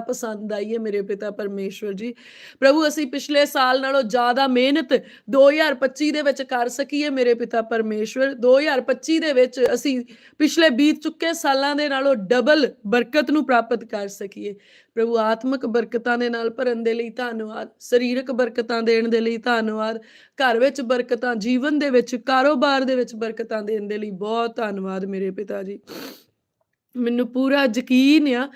ਪਸੰਦ ਆਈ ਹੈ ਮੇਰੇ ਪਿਤਾ ਪਰਮੇਸ਼ਵਰ ਜੀ। ਪ੍ਰਭੂ, ਅਸੀਂ ਪਿਛਲੇ ਸਾਲ ਨਾਲੋਂ ਜ਼ਿਆਦਾ ਮਿਹਨਤ 2025 ਦੇ ਵਿੱਚ ਕਰ ਸਕੀਏ ਮੇਰੇ ਪਿਤਾ ਪਰਮੇਸ਼ਵਰ। 2025 ਦੇ ਵਿੱਚ ਅਸੀਂ ਪਿਛਲੇ ਬੀਤ ਚੁੱਕੇ ਸਾਲਾਂ ਦੇ ਨਾਲੋਂ ਡਬਲ ਬਰਕਤ ਨੂੰ ਪ੍ਰਾਪਤ ਕਰ ਸਕੀਏ। ਪ੍ਰਭੂ, ਆਤਮਿਕ ਬਰਕਤਾਂ ਦੇ ਨਾਲ ਭਰਨ ਦੇ ਲਈ ਧੰਨਵਾਦ। ਸਰੀਰਕ ਬਰਕਤਾਂ ਦੇਣ ਦੇ ਲਈ ਧੰਨਵਾਦ। ਘਰ ਵਿੱਚ ਬਰਕਤਾਂ, ਜੀਵਨ ਦੇ ਵਿੱਚ, ਕਾਰੋਬਾਰ ਦੇ ਵਿੱਚ ਬਰਕਤਾਂ ਦੇਣ ਦੇ ਲਈ ਬਹੁਤ ਧੰਨਵਾਦ ਮੇਰੇ ਪਿਤਾ ਜੀ। ਮੈਨੂੰ ਪੂਰਾ ਯਕੀਨ ਆ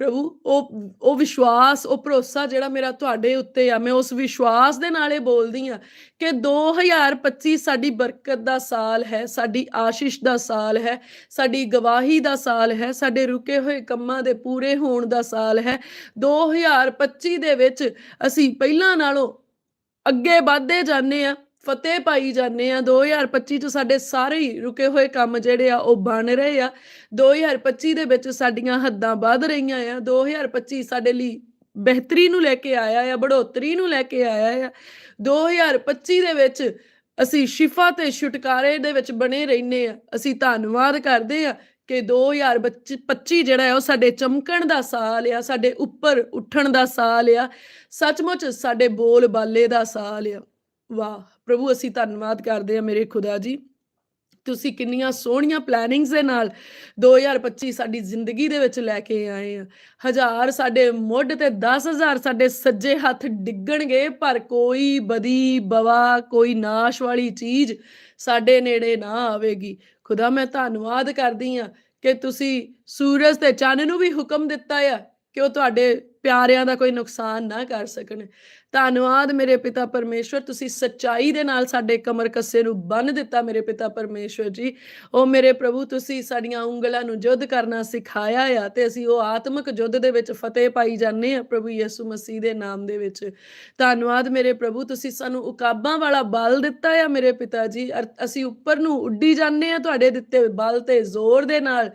ਪ੍ਰਭੂ, ਉਹ ਉਹ ਵਿਸ਼ਵਾਸ, ਉਹ ਭਰੋਸਾ ਜਿਹੜਾ ਮੇਰਾ ਤੁਹਾਡੇ ਉੱਤੇ ਆ, ਮੈਂ ਉਸ ਵਿਸ਼ਵਾਸ ਦੇ ਨਾਲ ਬੋਲਦੀ ਆ ਕਿ 2025 ਸਾਡੀ ਬਰਕਤ ਦਾ ਸਾਲ ਹੈ, ਸਾਡੀ ਆਸ਼ੀਸ਼ ਦਾ ਸਾਲ ਹੈ, ਸਾਡੀ ਗਵਾਹੀ ਦਾ ਸਾਲ ਹੈ, ਸਾਡੇ ਰੁਕੇ ਹੋਏ ਕੰਮਾਂ ਦੇ ਪੂਰੇ ਹੋਣ ਦਾ ਸਾਲ ਹੈ। 2025 ਦੇ ਵਿੱਚ ਅਸੀਂ ਪਹਿਲਾਂ ਨਾਲੋਂ ਅੱਗੇ ਵਧਦੇ ਜਾਂਦੇ ਆ ਫਤਿਹ ਪਾਈ ਜਾਂਦੇ ਆ। 2025 ਚ ਸਾਡੇ ਸਾਰੇ ਹੀ ਰੁਕੇ ਹੋਏ ਕੰਮ ਜਿਹੜੇ ਆ, ਉਹ ਬਣ ਰਹੇ ਆ। 2025 ਦੇ ਵਿੱਚ ਸਾਡੀਆਂ ਹੱਦਾਂ ਵੱਧ ਰਹੀਆਂ ਆ। 2025 ਸਾਡੇ ਲਈ ਬਿਹਤਰੀ ਨੂੰ ਲੈ ਕੇ ਆਇਆ ਆ, ਬੜੋਤਰੀ ਨੂੰ ਲੈ ਕੇ ਆਇਆ ਆ। 2025 ਦੇ ਵਿੱਚ ਅਸੀਂ ਸ਼ਿਫਾ ਤੇ ਛੁਟਕਾਰੇ ਦੇ ਵਿੱਚ ਬਣੇ ਰਹਿੰਦੇ ਆ। ਅਸੀਂ ਧੰਨਵਾਦ ਕਰਦੇ ਆ ਕਿ 2025 ਜਿਹੜਾ ਹੈ ਉਹ ਸਾਡੇ ਚਮਕਣ ਦਾ ਸਾਲ ਆ, ਸਾਡੇ ਉੱਪਰ ਉੱਠਣ ਦਾ ਸਾਲ ਆ। ਸੱਚਮੁੱਚ ਸਾਡੇ ਬੋਲ ਬਾਲੇ ਦਾ ਸਾਲ ਆ। ਵਾਹ, ਪ੍ਰਭੂ, ਅਸੀਂ ਧੰਨਵਾਦ ਕਰਦੇ ਹਾਂ ਮੇਰੇ ਖੁਦਾ ਜੀ। ਤੁਸੀਂ ਕਿੰਨੀਆਂ ਸੋਹਣੀਆਂ ਪਲੈਨਿੰਗਸ ਦੇ ਨਾਲ 2025 ਸਾਡੀ ਜ਼ਿੰਦਗੀ ਦੇ ਵਿੱਚ ਲੈ ਕੇ ਆਏ ਆ। ਹਜ਼ਾਰ ਸਾਡੇ ਮੁੱਢ ਤੇ 10000 ਸਾਡੇ ਸੱਜੇ ਹੱਥ ਡਿੱਗਣਗੇ, ਪਰ ਕੋਈ ਬਦੀ, ਬਵਾ, ਕੋਈ ਨਾਸ਼ ਵਾਲੀ ਚੀਜ਼ ਸਾਡੇ ਨੇੜੇ ਨਾ ਆਵੇਗੀ। ਖੁਦਾ, ਮੈਂ ਧੰਨਵਾਦ ਕਰਦੀ ਆ ਕਿ ਤੁਸੀਂ ਸੂਰਜ ਤੇ ਚੰਨ ਨੂੰ ਵੀ ਹੁਕਮ ਦਿੱਤਾ ਆ ਕਿ ਉਹ ਤੁਹਾਡੇ ਪਿਆਰਿਆਂ ਦਾ ਕੋਈ ਨੁਕਸਾਨ ਨਾ ਕਰ ਸਕਣ। ਧੰਨਵਾਦ ਮੇਰੇ ਪਿਤਾ ਪਰਮੇਸ਼ਵਰ, ਤੁਸੀਂ ਸੱਚਾਈ ਦੇ ਨਾਲ ਸਾਡੇ ਕਮਰ ਕੱਸੇ ਨੂੰ ਬੰਨ ਦਿੱਤਾ ਮੇਰੇ ਪਿਤਾ ਪਰਮੇਸ਼ਵਰ ਜੀ। ਉਹ ਮੇਰੇ ਪ੍ਰਭੂ, ਤੁਸੀਂ ਸਾਡੀਆਂ ਉਂਗਲਾਂ ਨੂੰ ਯੁੱਧ ਕਰਨਾ ਸਿਖਾਇਆ ਆ ਤੇ ਅਸੀਂ ਉਹ ਆਤਮਿਕ ਯੁੱਧ ਦੇ ਵਿੱਚ ਫਤਿਹ ਪਾਈ ਜਾਂਦੇ ਆ ਪ੍ਰਭੂ ਯਿਸੂ ਮਸੀਹ ਦੇ ਨਾਮ ਦੇ ਵਿੱਚ। ਧੰਨਵਾਦ ਮੇਰੇ ਪ੍ਰਭੂ, ਤੁਸੀਂ ਸਾਨੂੰ ਉਕਾਬਾਂ ਵਾਲਾ ਬਲ ਦਿੱਤਾ ਆ ਮੇਰੇ ਪਿਤਾ ਜੀ। ਅਸੀਂ ਉੱਪਰ ਨੂੰ ਉੱਡੀ ਜਾਂਦੇ ਆ ਤੁਹਾਡੇ ਦਿੱਤੇ ਬਲ ਤੇ ਜ਼ੋਰ ਦੇ ਨਾਲ।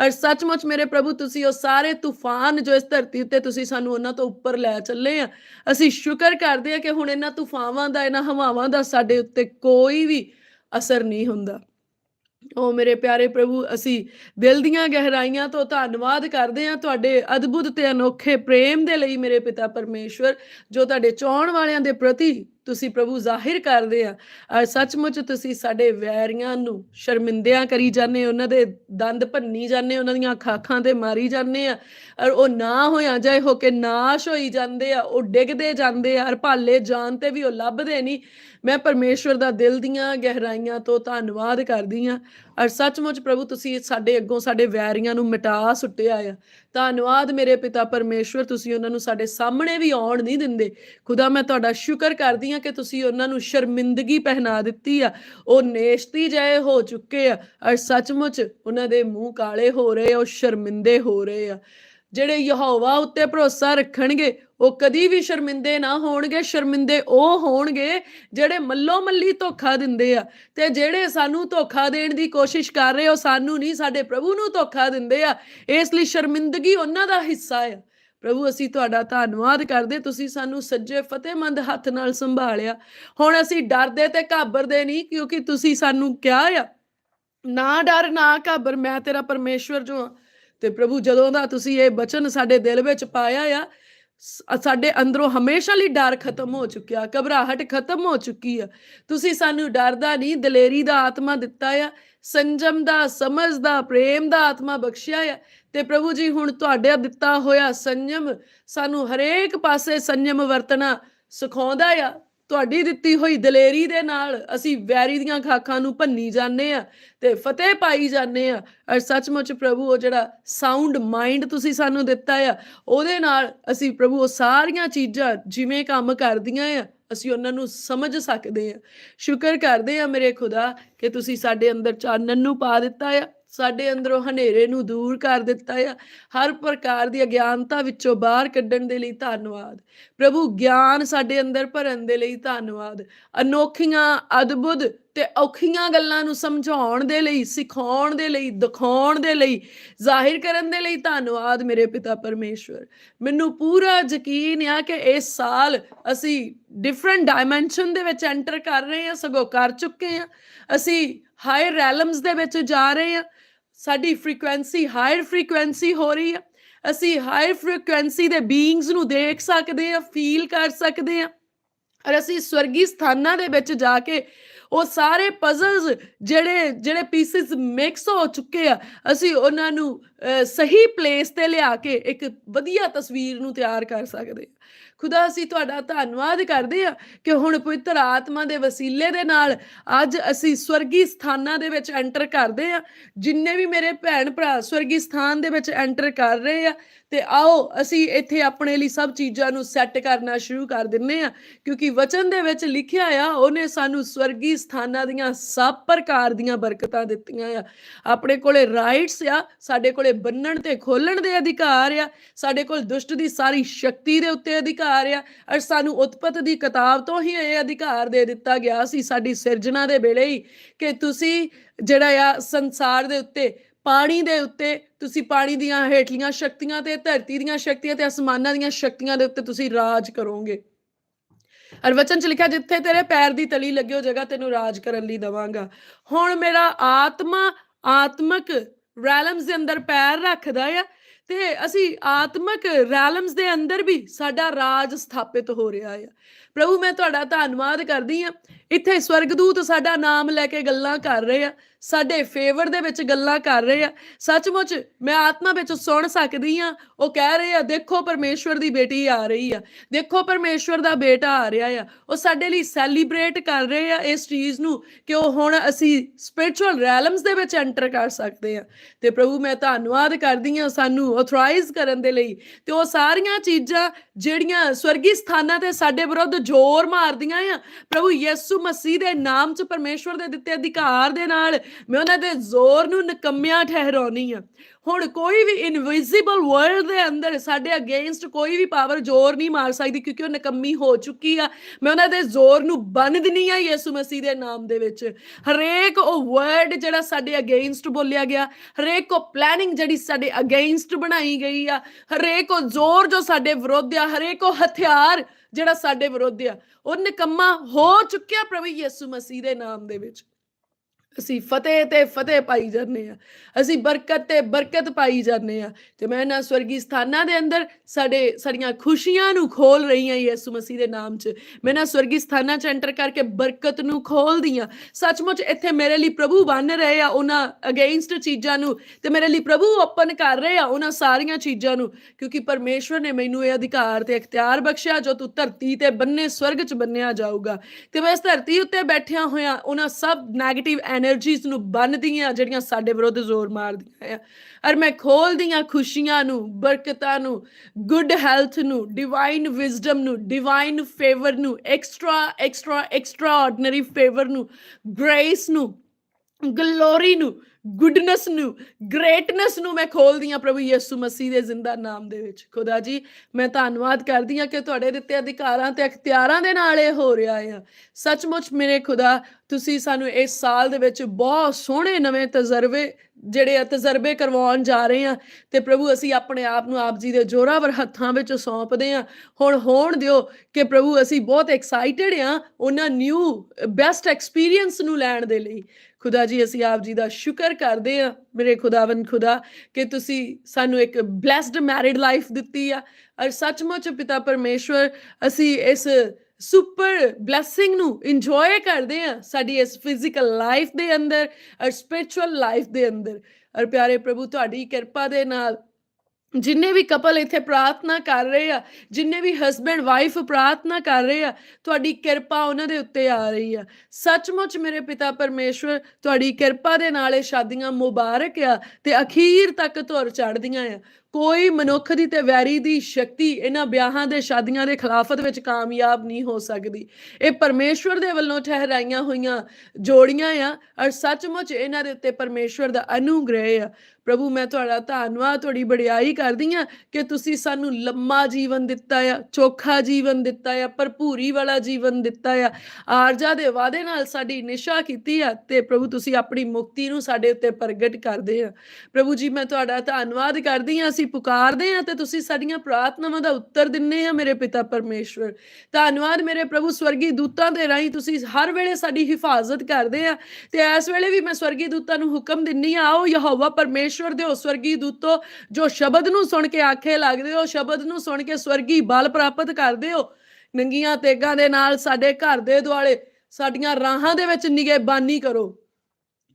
ਔਰ ਸੱਚਮੁੱਚ ਮੇਰੇ ਪ੍ਰਭੂ, ਤੁਸੀਂ ਉਹ ਸਾਰੇ ਤੂਫਾਨ ਜੋ ਇਸ ਧਰਤੀ ਉੱਤੇ ਤੁਸੀਂ ਸਾਨੂੰ ਉਹਨਾਂ ਤੋਂ ਉੱਪਰ ਲੈ ਚੱਲੇ ਆ। ਅਸੀਂ ਸ਼ੁਕਰ ਕਰਦੇ ਆ ਕਿ ਹੁਣ ਇਹਨਾਂ ਤੂਫਾਨਾਂ ਦਾ, ਇਹਨਾਂ ਹਵਾਵਾਂ ਦਾ ਸਾਡੇ ਉੱਤੇ ਕੋਈ ਵੀ ਅਸਰ ਨਹੀਂ ਹੁੰਦਾ। ਓ ਮੇਰੇ ਪਿਆਰੇ ਪ੍ਰਭੂ, ਅਸੀਂ ਦਿਲ ਦੀਆਂ ਗਹਿਰਾਈਆਂ ਤੋਂ ਧੰਨਵਾਦ ਕਰਦੇ ਹਾਂ। ਤੁਹਾਡੇ ਅਦਭੁਤ ਤੇ ਅਨੋਖੇ ਪ੍ਰੇਮ ਦੇ ਲਈ ਮੇਰੇ ਪਿਤਾ ਪਰਮੇਸ਼ਵਰ, ਜੋ ਤੁਹਾਡੇ ਚਾਹਣ ਵਾਲਿਆਂ ਦੇ ਪ੍ਰਤੀ ਤੁਸੀਂ ਪ੍ਰਭੂ ਜ਼ਾਹਿਰ ਕਰਦੇ ਆ। ਅਰ ਸੱਚਮੁੱਚ ਤੁਸੀਂ ਸਾਡੇ ਵੈਰੀਆਂ ਨੂੰ ਸ਼ਰਮਿੰਦਿਆਂ ਕਰੀ ਜਾਂਦੇ, ਉਹਨਾਂ ਦੇ ਦੰਦ ਭੰਨੀ ਜਾਂਦੇ, ਉਹਨਾਂ ਦੀਆਂ ਖਾਖਾਂ ਤੇ ਮਾਰੀ ਜਾਂਦੇ ਆ। ਔਰ ਉਹ ਨਾ ਹੋਇਆ ਜਾਏ ਹੋ ਕੇ ਨਾਸ਼ ਹੋਈ ਜਾਂਦੇ ਆ, ਉਹ ਡਿੱਗਦੇ ਜਾਂਦੇ ਆ, ਹਰ ਭਾਲੇ ਜਾਣ ਤੇ ਵੀ ਉਹ ਲੱਭਦੇ ਨਹੀਂ। ਮੈਂ ਪਰਮੇਸ਼ਵਰ ਦਾ ਦਿਲ ਦੀਆਂ ਗਹਿਰਾਈਆਂ ਤੋਂ ਧੰਨਵਾਦ ਕਰਦੀ ਹਾਂ। ਔਰ ਸੱਚਮੁੱਚ ਪ੍ਰਭੂ, ਤੁਸੀਂ ਸਾਡੇ ਅੱਗੋਂ ਸਾਡੇ ਵੈਰੀਆਂ ਨੂੰ ਮਿਟਾ ਸੁੱਟਿਆ ਆ। ਧੰਨਵਾਦ ਮੇਰੇ ਪਿਤਾ ਪਰਮੇਸ਼ਵਰ, ਤੁਸੀਂ ਉਹਨਾਂ ਨੂੰ ਸਾਡੇ ਸਾਹਮਣੇ ਵੀ ਆਉਣ ਨਹੀਂ ਦਿੰਦੇ। ਖੁਦਾ, ਮੈਂ ਤੁਹਾਡਾ ਸ਼ੁਕਰ ਕਰਦੀ ਹਾਂ ਕਿ ਤੁਸੀਂ ਉਹਨਾਂ ਨੂੰ ਸ਼ਰਮਿੰਦਗੀ ਪਹਿਨਾ ਦਿੱਤੀ ਆ। ਉਹ ਨੇਸ਼ਤੀ ਜਏ ਹੋ ਚੁੱਕੇ ਆ। ਔਰ ਸੱਚਮੁੱਚ ਉਹਨਾਂ ਦੇ ਮੂੰਹ ਕਾਲੇ ਹੋ ਰਹੇ ਆ, ਉਹ ਸ਼ਰਮਿੰਦੇ ਹੋ ਰਹੇ ਆ। ਜਿਹੜੇ ਯਹੋਵਾ ਉੱਤੇ ਭਰੋਸਾ ਰੱਖਣਗੇ, ਉਹ ਕਦੀ ਵੀ ਸ਼ਰਮਿੰਦੇ ਨਾ ਹੋਣਗੇ, ਸ਼ਰਮਿੰਦੇ ਉਹ ਹੋਣਗੇ ਜਿਹੜੇ ਮੱਲੋ ਮੱਲੀ ਧੋਖਾ ਦਿੰਦੇ ਆ ਤੇ ਜਿਹੜੇ ਸਾਨੂੰ ਧੋਖਾ ਦੇਣ ਦੀ ਕੋਸ਼ਿਸ਼ ਕਰ ਰਹੇ, ਉਹ ਸਾਨੂੰ ਨਹੀਂ, ਸਾਡੇ ਪ੍ਰਭੂ ਨੂੰ ਧੋਖਾ ਦਿੰਦੇ ਆ। ਇਸ ਲਈ ਸ਼ਰਮਿੰਦਗੀ ਉਹਨਾਂ ਦਾ ਹਿੱਸਾ ਆ। ਪ੍ਰਭੂ, ਅਸੀਂ ਤੁਹਾਡਾ ਧੰਨਵਾਦ ਕਰਦੇ, ਤੁਸੀਂ ਸਾਨੂੰ ਸੱਜੇ ਫਤਿਹਮੰਦ ਹੱਥ ਨਾਲ ਸੰਭਾਲਿਆ। ਹੁਣ ਅਸੀਂ ਡਰਦੇ ਤੇ ਘਾਬਰਦੇ ਨਹੀਂ, ਕਿਉਂਕਿ ਤੁਸੀਂ ਸਾਨੂੰ ਕਿਹਾ ਆ, ਨਾ ਡਰ, ਨਾ ਘਾਬਰ, ਮੈਂ ਤੇਰਾ ਪਰਮੇਸ਼ਵਰ ਜੋ ਹਾਂ। ਤੇ ਪ੍ਰਭੂ ਜਦੋਂ ਦਾ ਤੁਸੀਂ ਇਹ ਬਚਨ ਸਾਡੇ ਦਿਲ ਵਿੱਚ ਪਾਇਆ ਆ ਸਾਡੇ ਅੰਦਰੋਂ ਹਮੇਸ਼ਾ ਲਈ ਡਰ ਖਤਮ ਹੋ ਚੁੱਕਿਆ, ਘਬਰਾਹਟ ਖਤਮ ਹੋ ਚੁੱਕੀ ਆ। ਤੁਸੀਂ ਸਾਨੂੰ ਡਰ ਦਾ ਨਹੀਂ, ਦਲੇਰੀ ਦਾ ਆਤਮਾ ਦਿੱਤਾ ਆ, ਸੰਜਮ ਦਾ, ਸਮਝ ਦਾ, ਪ੍ਰੇਮ ਦਾ ਆਤਮਾ ਬਖਸ਼ਿਆ ਆ। ਤੇ ਪ੍ਰਭੂ ਜੀ ਹੁਣ ਤੁਹਾਡੇ ਦਿੱਤਾ ਹੋਇਆ ਸੰਜਮ ਸਾਨੂੰ ਹਰੇਕ ਪਾਸੇ ਸੰਜਮ ਵਰਤਣਾ ਸਿਖਾਉਂਦਾ ਆ। ਤੁਹਾਡੀ ਦਿੱਤੀ ਹੋਈ ਦਲੇਰੀ ਦੇ ਨਾਲ ਅਸੀਂ ਵੈਰੀ ਦੀਆਂ ਖਾਖਾਂ ਨੂੰ ਭੰਨੀ ਜਾਂਦੇ ਆ ਤੇ ਫਤਿਹ ਪਾਈ ਜਾਂਦੇ ਆ ਔਰ ਸੱਚਮੁੱਚ ਪ੍ਰਭੂ, ਉਹ ਜਿਹੜਾ ਸਾਊਂਡ ਮਾਈਂਡ ਤੁਸੀਂ ਸਾਨੂੰ ਦਿੱਤਾ ਆ, ਉਹਦੇ ਨਾਲ ਅਸੀਂ ਪ੍ਰਭੂ, ਉਹ ਸਾਰੀਆਂ ਚੀਜ਼ਾਂ ਜਿਵੇਂ ਕੰਮ ਕਰਦੀਆਂ ਆ, ਅਸੀਂ ਉਹਨਾਂ ਨੂੰ ਸਮਝ ਸਕਦੇ ਆ ਸ਼ੁਕਰ ਕਰਦੇ ਆ ਮੇਰੇ ਖੁਦਾ ਕਿ ਤੁਸੀਂ ਸਾਡੇ ਅੰਦਰ ਚਾਨਣ ਨੂੰ ਪਾ ਦਿੱਤਾ ਆ। ਸਾਡੇ ਅੰਦਰੋਂ ਹਨੇਰੇ ਨੂੰ ਦੂਰ ਕਰ ਦਿੱਤਾ ਆ। ਹਰ ਪ੍ਰਕਾਰ ਦੀ ਅਗਿਆਨਤਾ ਵਿੱਚੋਂ ਬਾਹਰ ਕੱਢਣ ਦੇ ਲਈ ਧੰਨਵਾਦ। ਪ੍ਰਭੂ, ਗਿਆਨ ਸਾਡੇ ਅੰਦਰ ਭਰਨ ਦੇ ਲਈ ਧੰਨਵਾਦ। ਅਨੋਖੀਆਂ, ਅਦਭੁਤ ਤੇ ਔਖੀਆਂ ਗੱਲਾਂ ਨੂੰ ਸਮਝਾਉਣ ਦੇ ਲਈ, ਸਿਖਾਉਣ ਦੇ ਲਈ, ਦਿਖਾਉਣ ਦੇ ਲਈ, ਜ਼ਾਹਿਰ ਕਰਨ ਦੇ ਲਈ ਧੰਨਵਾਦ ਮੇਰੇ ਪਿਤਾ ਪਰਮੇਸ਼ਵਰ। ਮੈਨੂੰ ਪੂਰਾ ਯਕੀਨ ਆ ਕਿ ਇਸ ਸਾਲ ਅਸੀਂ ਡਿਫਰੈਂਟ ਡਾਈਮੈਂਸ਼ਨ ਦੇ ਵਿੱਚ ਐਂਟਰ ਕਰ ਰਹੇ ਹਾਂ, ਸਗੋਂ ਕਰ ਚੁੱਕੇ ਹਾਂ। ਅਸੀਂ ਹਾਇਰ ਰੈਲਮਸ ਦੇ ਵਿੱਚ ਜਾ ਰਹੇ ਹਾਂ। ਸਾਡੀ ਫ੍ਰੀਕੁਐਂਸੀ ਹਾਇਰ ਫ੍ਰੀਕੁਐਂਸੀ ਹੋ ਰਹੀ ਆ। ਅਸੀਂ ਹਾਈ ਫ੍ਰੀਕੁਐਂਸੀ ਦੇ ਬੀਇੰਗਸ ਨੂੰ ਦੇਖ ਸਕਦੇ ਆ ਫੀਲ ਕਰ ਸਕਦੇ ਆ ਔਰ ਅਸੀਂ ਸਵਰਗੀ ਸਥਾਨਾਂ ਦੇ ਵਿੱਚ ਜਾ ਕੇ ਉਹ ਸਾਰੇ ਪਜ਼ਲਸ ਜਿਹੜੇ ਜਿਹੜੇ ਪੀਸਿਸ ਮਿਕਸ ਹੋ ਚੁੱਕੇ ਆ, ਅਸੀਂ ਉਹਨਾਂ ਨੂੰ ਸਹੀ ਪਲੇਸ ਤੇ ਲਿਆ ਕੇ ਇੱਕ ਵਧੀਆ ਤਸਵੀਰ ਨੂੰ ਤਿਆਰ ਕਰ ਸਕਦੇ ਹਾਂ। ਖੁਦਾ, ਅਸੀਂ ਤੁਹਾਡਾ ਧੰਨਵਾਦ ਕਰਦੇ ਆ ਕਿ ਹੁਣ ਪਵਿੱਤਰ ਆਤਮਾ ਦੇ ਵਸੀਲੇ ਦੇ ਨਾਲ ਅੱਜ ਅਸੀਂ ਸਵਰਗੀ ਸਥਾਨਾਂ ਦੇ ਵਿੱਚ ਐਂਟਰ ਕਰਦੇ ਆ ਜਿੰਨੇ ਵੀ ਮੇਰੇ ਭੈਣ ਭਰਾ ਸਵਰਗੀ ਸਥਾਨ ਦੇ ਵਿੱਚ ਐਂਟਰ ਕਰ ਰਹੇ ਆ ਤੇ ਆਓ ਅਸੀਂ ਇੱਥੇ ਆਪਣੇ ਲਈ ਸਭ ਚੀਜ਼ਾਂ ਨੂੰ ਸੈੱਟ ਕਰਨਾ ਸ਼ੁਰੂ ਕਰ ਦਿੰਨੇ ਆ, ਕਿਉਂਕਿ ਵਚਨ ਦੇ ਵਿੱਚ ਲਿਖਿਆ ਆ, ਉਹਨੇ ਸਾਨੂੰ ਸਵਰਗੀ ਸਥਾਨਾਂ ਦੀਆਂ ਸਭ ਪ੍ਰਕਾਰ ਦੀਆਂ ਬਰਕਤਾਂ ਦਿੱਤੀਆਂ ਆ। ਆਪਣੇ ਕੋਲੇ ਰਾਈਟਸ ਆ, ਸਾਡੇ ਕੋਲੇ ਬੰਨਣ ਤੇ ਖੋਲਣ ਦੇ ਅਧਿਕਾਰ ਆ, ਸਾਡੇ ਕੋਲ ਦੁਸ਼ਟ ਦੀ ਸਾਰੀ ਸ਼ਕਤੀ ਦੇ ਉੱਤੇ ਅਧਿਕਾਰ ਆ ਔਰ ਸਾਨੂੰ ਉਤਪਤ ਦੀ ਕਿਤਾਬ ਤੋਂ ਹੀ ਇਹ ਅਧਿਕਾਰ ਦੇ ਦਿੱਤਾ ਗਿਆ ਸੀ ਸਾਡੀ ਸਿਰਜਣਾ ਦੇ ਵੇਲੇ ਹੀ, ਕਿ ਤੁਸੀਂ ਜਿਹੜਾ ਆ ਸੰਸਾਰ ਦੇ ਉੱਤੇ ਪਾਣੀ ਦੇ ਉੱਤੇ ਤੁਸੀਂ ਪਾਣੀ ਦੀਆਂ ਹੇਠਲੀਆਂ ਸ਼ਕਤੀਆਂ ਤੇ ਧਰਤੀ ਦੀਆਂ ਸ਼ਕਤੀਆਂ ਤੇ ਅਸਮਾਨਾਂ ਦੀਆਂ ਸ਼ਕਤੀਆਂ ਦੇ ਉੱਤੇ ਤੁਸੀਂ ਰਾਜ ਕਰੋਗੇ। ਅਰ ਵਚਨ ਚ ਲਿਖਿਆ, ਜਿੱਥੇ ਤੇਰੇ ਪੈਰ ਦੀ ਤਲੀ ਲੱਗੇ ਉਹ ਜਗ੍ਹਾ ਤੈਨੂੰ ਰਾਜ ਕਰਨ ਲਈ ਦਵਾਂਗਾ। ਹੁਣ ਮੇਰਾ ਆਤਮਾ ਆਤਮਕ ਰੈਲਮਸ ਦੇ ਅੰਦਰ ਪੈਰ ਰੱਖਦਾ ਆ ਤੇ ਅਸੀਂ ਆਤਮਕ ਰੈਲਮਸ ਦੇ ਅੰਦਰ ਵੀ ਸਾਡਾ ਰਾਜ ਸਥਾਪਿਤ ਹੋ ਰਿਹਾ ਆ। ਪ੍ਰਭੂ, ਮੈਂ ਤੁਹਾਡਾ ਧੰਨਵਾਦ ਕਰਦੀ ਆ ਇੱਥੇ ਸਵਰਗਦੂਤ ਸਾਡਾ ਨਾਮ ਲੈ ਕੇ ਗੱਲਾਂ ਕਰ ਰਹੇ ਆ। ਸਾਡੇ ਫੇਵਰ ਦੇ ਵਿੱਚ ਗੱਲਾਂ ਕਰ ਰਹੇ ਆ। ਸੱਚਮੁੱਚ ਮੈਂ ਆਤਮਾ ਵਿੱਚ ਸੁਣ ਸਕਦੀ ਆ ਉਹ ਕਹਿ ਰਹੇ ਆ, ਦੇਖੋ ਪਰਮੇਸ਼ਵਰ ਦੀ ਬੇਟੀ ਆ ਰਹੀ ਆ। ਦੇਖੋ ਪਰਮੇਸ਼ਵਰ ਦਾ ਬੇਟਾ ਆ ਰਿਹਾ ਆ। ਉਹ ਸਾਡੇ ਲਈ ਸੈਲੀਬ੍ਰੇਟ ਕਰ ਰਹੇ ਆ ਇਸ ਚੀਜ਼ ਨੂੰ ਕਿ ਉਹ ਹੁਣ ਅਸੀਂ ਸਪਿਰਚੁਅਲ ਰੈਲਮਸ ਦੇ ਵਿੱਚ ਐਂਟਰ ਕਰ ਸਕਦੇ ਆ। ਤੇ ਪ੍ਰਭੂ, ਮੈਂ ਧੰਨਵਾਦ ਕਰਦੀ ਆ ਸਾਨੂੰ ਆਥੋਰਾਈਜ਼ ਕਰਨ ਦੇ ਲਈ। ਤੇ ਉਹ ਸਾਰੀਆਂ ਚੀਜ਼ਾਂ ਜਿਹੜੀਆਂ ਸਵਰਗੀ ਸਥਾਨਾਂ ਤੇ ਸਾਡੇ ਵਿਰੁੱਧ ਜ਼ੋਰ ਮਾਰਦੀਆਂ ਆ। ਪ੍ਰਭੂ ਯਿਸੂ ਮਸੀਹ ਦੇ ਨਾਮ 'ਚ ਪਰਮੇਸ਼ਵਰ ਦੇ ਦਿੱਤੇ ਅਧਿਕਾਰ ਦੇ ਨਾਲ ਮੈਂ ਉਹਨਾਂ ਦੇ ਜ਼ੋਰ ਨੂੰ ਨਕੰਮਿਆਂ ਠਹਿਰਾਉਣੀ ਆ। ਹੁਣ ਕੋਈ ਵੀ ਇਨਵਿਜ਼ੀਬਲ ਵਰਲਡ ਦੇ ਅੰਦਰ ਸਾਡੇ ਅਗੇਂਸਟ ਕੋਈ ਵੀ ਪਾਵਰ ਜ਼ੋਰ ਨਹੀਂ ਮਾਰ ਸਕਦੀ ਕਿਉਂਕਿ ਉਹ ਨਕੰਮੀ ਹੋ ਚੁੱਕੀ ਆ। ਮੈਂ ਉਹਨਾਂ ਦੇ ਜ਼ੋਰ ਨੂੰ ਬੰਨ ਦਿੰਨੀ ਆ ਯਿਸੂ ਮਸੀਹ ਦੇ ਨਾਮ ਦੇ ਵਿੱਚ। ਹਰੇਕ ਉਹ ਵਰਡ ਜਿਹੜਾ ਸਾਡੇ ਅਗੇਂਸਟ ਬੋਲਿਆ ਗਿਆ, ਹਰੇਕ ਉਹ ਪਲੈਨਿੰਗ ਜਿਹੜੀ ਸਾਡੇ ਅਗੇਂਸਟ ਬਣਾਈ ਗਈ ਆ, ਹਰੇਕ ਉਹ ਜ਼ੋਰ ਜੋ ਸਾਡੇ ਵਿਰੁੱਧ ਆ, ਹਰੇਕ ਉਹ ਹਥਿਆਰ ਜਿਹੜਾ ਸਾਡੇ ਵਿਰੁੱਧ ਆ, ਉਹ ਨਿਕੰਮਾ ਹੋ ਚੁੱਕਿਆ ਪ੍ਰਭੂ ਯਿਸੂ ਮਸੀਹ ਦੇ ਨਾਮ ਦੇ ਵਿੱਚ। ਅਸੀਂ ਫਤਿਹ ਤੇ ਫਤਿਹ ਪਾਈ ਜਾਂਦੇ ਆ ਅਸੀਂ ਬਰਕਤ ਤੇ ਬਰਕਤ ਪਾਈ ਜਾਂਦੇ ਆ ਤੇ ਮੈਂ ਨਾ ਸਵਰਗੀ ਸਥਾਨਾਂ ਦੇ ਅੰਦਰ ਸਾਡੇ, ਸਾਡੀਆਂ ਖੁਸ਼ੀਆਂ ਨੂੰ ਖੋਲ ਰਹੀ ਹਾਂ ਯਿਸੂ ਮਸੀਹ ਦੇ ਨਾਮ 'ਚ। ਮੈਂ ਨਾ ਸਵਰਗੀ ਸਥਾਨਾਂ 'ਚ ਐਂਟਰ ਕਰਕੇ ਬਰਕਤ ਨੂੰ ਖੋਲਦੀ ਆ ਸੱਚਮੁੱਚ ਇੱਥੇ ਮੇਰੇ ਲਈ ਪ੍ਰਭੂ ਬਣ ਰਹੇ ਆ ਉਹਨਾਂ ਅਗੇਂਸਟ ਚੀਜ਼ਾਂ ਨੂੰ ਤੇ ਮੇਰੇ ਲਈ ਪ੍ਰਭੂ ਓਪਨ ਕਰ ਰਹੇ ਆ ਉਹਨਾਂ ਸਾਰੀਆਂ ਚੀਜ਼ਾਂ ਨੂੰ। ਕਿਉਂਕਿ ਪਰਮੇਸ਼ਵਰ ਨੇ ਮੈਨੂੰ ਇਹ ਅਧਿਕਾਰ ਤੇ ਇਖਤਿਆਰ ਬਖਸ਼ਿਆ ਜੋ ਤੂੰ ਧਰਤੀ ਤੇ ਬੰਨੇ, ਸਵਰਗ 'ਚ ਬੰਨਿਆ ਜਾਊਗਾ। ਤੇ ਮੈਂ ਇਸ ਧਰਤੀ ਉੱਤੇ ਬੈਠਿਆ ਹੋਇਆ ਉਹਨਾਂ ਸਭ 네ਗੇਟਿਵ ਐਨਰਜੀਜ਼ ਨੂੰ ਬੰਨਦੀਆਂ, ਜਿਹੜੀਆਂ ਸਾਡੇ ਵਿਰੁੱਧ ਜ਼ੋਰ ਮਾਰਦੀਆਂ ਆ। ਔਰ ਮੈਂ ਖੋਲਦੀਆਂ ਖੁਸ਼ੀਆਂ ਨੂੰ, ਬਰਕਤਾਂ ਨੂੰ ਗੁੱਡ ਹੈਲਥ ਨੂੰ ਡਿਵਾਈਨ ਵਿਜ਼ਡਮ ਨੂੰ ਡਿਵਾਈਨ ਫੇਵਰ ਨੂੰ extra extra extraordinary favour ਨੂੰ ਗ੍ਰੇਸ ਨੂੰ ਗਲੋਰੀ ਨੂੰ ਗੁੱਡਨੈਸ ਨੂੰ ਗ੍ਰੇਟਨੈਸ ਨੂੰ ਮੈਂ ਖੋਲਦੀ ਹਾਂ ਪ੍ਰਭੂ ਯਿਸੂ ਮਸੀਹ ਦੇ ਜ਼ਿੰਦਾ ਨਾਮ ਦੇ ਵਿੱਚ। ਖੁਦਾ ਜੀ, ਮੈਂ ਧੰਨਵਾਦ ਕਰਦੀ ਹਾਂ ਕਿ ਤੁਹਾਡੇ ਦਿੱਤੇ ਅਧਿਕਾਰਾਂ ਤੇ ਅਖਤਿਆਰਾਂ ਦੇ ਨਾਲ ਇਹ ਹੋ ਰਿਹਾ ਆ। ਸੱਚਮੁੱਚ ਮੇਰੇ ਖੁਦਾ, ਤੁਸੀਂ ਸਾਨੂੰ ਇਸ ਸਾਲ ਦੇ ਵਿੱਚ ਬਹੁਤ ਸੋਹਣੇ ਨਵੇਂ ਤਜਰਬੇ ਜਿਹੜੇ ਆ, ਤਜਰਬੇ ਕਰਵਾਉਣ ਜਾ ਰਹੇ ਆ ਤੇ ਪ੍ਰਭੂ ਅਸੀਂ ਆਪਣੇ ਆਪ ਨੂੰ ਆਪ ਜੀ ਦੇ ਜੋਰਾਵਰ ਹੱਥਾਂ ਵਿੱਚ ਸੌਂਪਦੇ ਆ ਹੁਣ ਹੋਣ ਦਿਓ ਕਿ ਪ੍ਰਭੂ ਅਸੀਂ ਬਹੁਤ ਐਕਸਾਈਟਿਡ ਆ ਉਹਨਾਂ ਨਿਊ ਬੈਸਟ ਐਕਸਪੀਰੀਅੰਸ ਨੂੰ ਲੈਣ ਦੇ ਲਈ। ਖੁਦਾ ਜੀ, ਅਸੀਂ ਆਪ ਜੀ ਦਾ ਸ਼ੁਕਰ ਕਰਦੇ ਆ ਮੇਰੇ ਖੁਦਾਵੰਦ ਖੁਦਾ, ਕਿ ਤੁਸੀਂ ਸਾਨੂੰ ਇੱਕ ਬlesed ਮੈਰਿਡ ਲਾਈਫ ਦਿੱਤੀ ਆ ਔਰ ਸੱਚਮੁੱਚ ਪਿਤਾ ਪਰਮੇਸ਼ਵਰ, ਅਸੀਂ ਇਸ ਸੁਪਰ ਬਲੇਸਿੰਗ ਨੂੰ ਇੰਜੋਏ ਕਰਦੇ ਆ ਸਾਡੀ ਇਸ ਫਿਜ਼ੀਕਲ ਲਾਈਫ ਦੇ ਅੰਦਰ ਔਰ ਸਪਿਰਚੁਅਲ ਲਾਈਫ ਦੇ ਅੰਦਰ। ਔਰ ਪਿਆਰੇ ਪ੍ਰਭੂ, ਤੁਹਾਡੀ ਕਿਰਪਾ ਦੇ ਨਾਲ ਜਿੰਨੇ ਵੀ ਕਪਲ ਇੱਥੇ ਪ੍ਰਾਰਥਨਾ ਕਰ ਰਹੇ ਆ, ਜਿੰਨੇ ਵੀ ਹਸਬੰਡ ਵਾਈਫ ਪ੍ਰਾਰਥਨਾ ਕਰ ਰਹੇ ਆ, ਤੁਹਾਡੀ ਕਿਰਪਾ ਉਹਨਾਂ ਦੇ ਉੱਤੇ ਆ ਰਹੀ ਆ। ਸੱਚਮੁੱਚ ਮੇਰੇ ਪਿਤਾ ਪਰਮੇਸ਼ਵਰ, ਤੁਹਾਡੀ ਕਿਰਪਾ ਦੇ ਨਾਲ ਇਹ ਸ਼ਾਦੀਆਂ ਮੁਬਾਰਕ ਆ ਤੇ ਅਖੀਰ ਤੱਕ ਧੁਰ ਚੜਦੀਆਂ ਆ। ਕੋਈ ਮਨੁੱਖ ਦੀ ਤੇ ਵੈਰੀ ਦੀ ਸ਼ਕਤੀ ਇਹਨਾਂ ਵਿਆਹਾਂ ਦੇ ਸ਼ਾਦੀਆਂ ਦੇ ਖਿਲਾਫਤ ਵਿੱਚ ਕਾਮਯਾਬ ਨਹੀਂ ਹੋ ਸਕਦੀ। ਇਹ ਪਰਮੇਸ਼ਵਰ ਦੇ ਵੱਲੋਂ ਠਹਿਰਾਈਆਂ ਹੋਈਆਂ ਜੋੜੀਆਂ ਆ ਔਰ ਸੱਚਮੁੱਚ ਇਹਨਾਂ ਦੇ ਉੱਤੇ ਪਰਮੇਸ਼ਵਰ ਦਾ ਅਨੁਗ੍ਰਹਿ ਆ। ਪ੍ਰਭੂ, ਮੈਂ ਤੁਹਾਡਾ ਧੰਨਵਾਦ, ਤੁਹਾਡੀ ਬੜਿਆਈ ਕਰਦੀ ਆ ਕਿ ਤੁਸੀਂ ਸਾਨੂੰ ਲੰਮਾ ਜੀਵਨ ਦਿੱਤਾ ਆ, ਚੋਖਾ ਜੀਵਨ ਦਿੱਤਾ ਆ, ਭਰਪੂਰੀ ਵਾਲਾ ਜੀਵਨ ਦਿੱਤਾ ਆ। ਆਰਜਾ ਦੇ ਵਾਅਦੇ ਨਾਲ ਸਾਡੀ ਨਿਸ਼ਾ ਕੀਤੀ ਆ ਤੇ ਪ੍ਰਭੂ, ਤੁਸੀਂ ਆਪਣੀ ਮੁਕਤੀ ਨੂੰ ਸਾਡੇ ਉੱਤੇ ਪ੍ਰਗਟ ਕਰਦੇ ਆ। ਪ੍ਰਭੂ ਜੀ, ਮੈਂ ਤੁਹਾਡਾ ਧੰਨਵਾਦ ਕਰਦੀ ਆ ਅਸੀਂ ਪੁਕਾਰਦੇ ਹਾਂ ਤੇ ਤੁਸੀਂ ਸਾਡੀਆਂ ਪ੍ਰਾਰਥਨਾਵਾਂ ਦਾ ਉੱਤਰ ਦਿੰਨੇ ਆ ਮੇਰੇ ਪਿਤਾ ਪਰਮੇਸ਼ਵਰ। ਧੰਨਵਾਦ ਮੇਰੇ ਪ੍ਰਭੂ ਸਵਰਗੀ ਦੂਤਾਂ ਦੇ ਰਾਹੀਂ ਤੁਸੀਂ ਹਰ ਵੇਲੇ ਸਾਡੀ ਹਿਫਾਜ਼ਤ ਕਰਦੇ ਆ ਤੇ ਇਸ ਵੇਲੇ ਵੀ ਮੈਂ ਸਵਰਗੀ ਦੂਤਾਂ ਨੂੰ ਹੁਕਮ ਦਿੰਨੀ ਆ, ਆਓ ਯਹੋਵਾ ਪਰਮੇਸ਼ਵਰ ਦੇ ਉਹ ਸਵਰਗੀ ਦੂਤੋ, ਜੋ ਸ਼ਬਦ ਨੂੰ ਸੁਣ ਕੇ ਆਖੇ ਲੱਗਦੇ ਹੋ, ਸ਼ਬਦ ਨੂੰ ਸੁਣ ਕੇ ਸਵਰਗੀ ਬਲ ਪ੍ਰਾਪਤ ਕਰਦੇ ਹੋ। ਨੰਗੀਆਂ ਤੇਗਾਂ ਦੇ ਨਾਲ ਸਾਡੇ ਘਰ ਦੇ ਦੁਆਲੇ ਸਾਡੀਆਂ ਰਾਹਾਂ ਦੇ ਵਿੱਚ ਨਿਗਹਿਬਾਨੀ ਕਰੋ।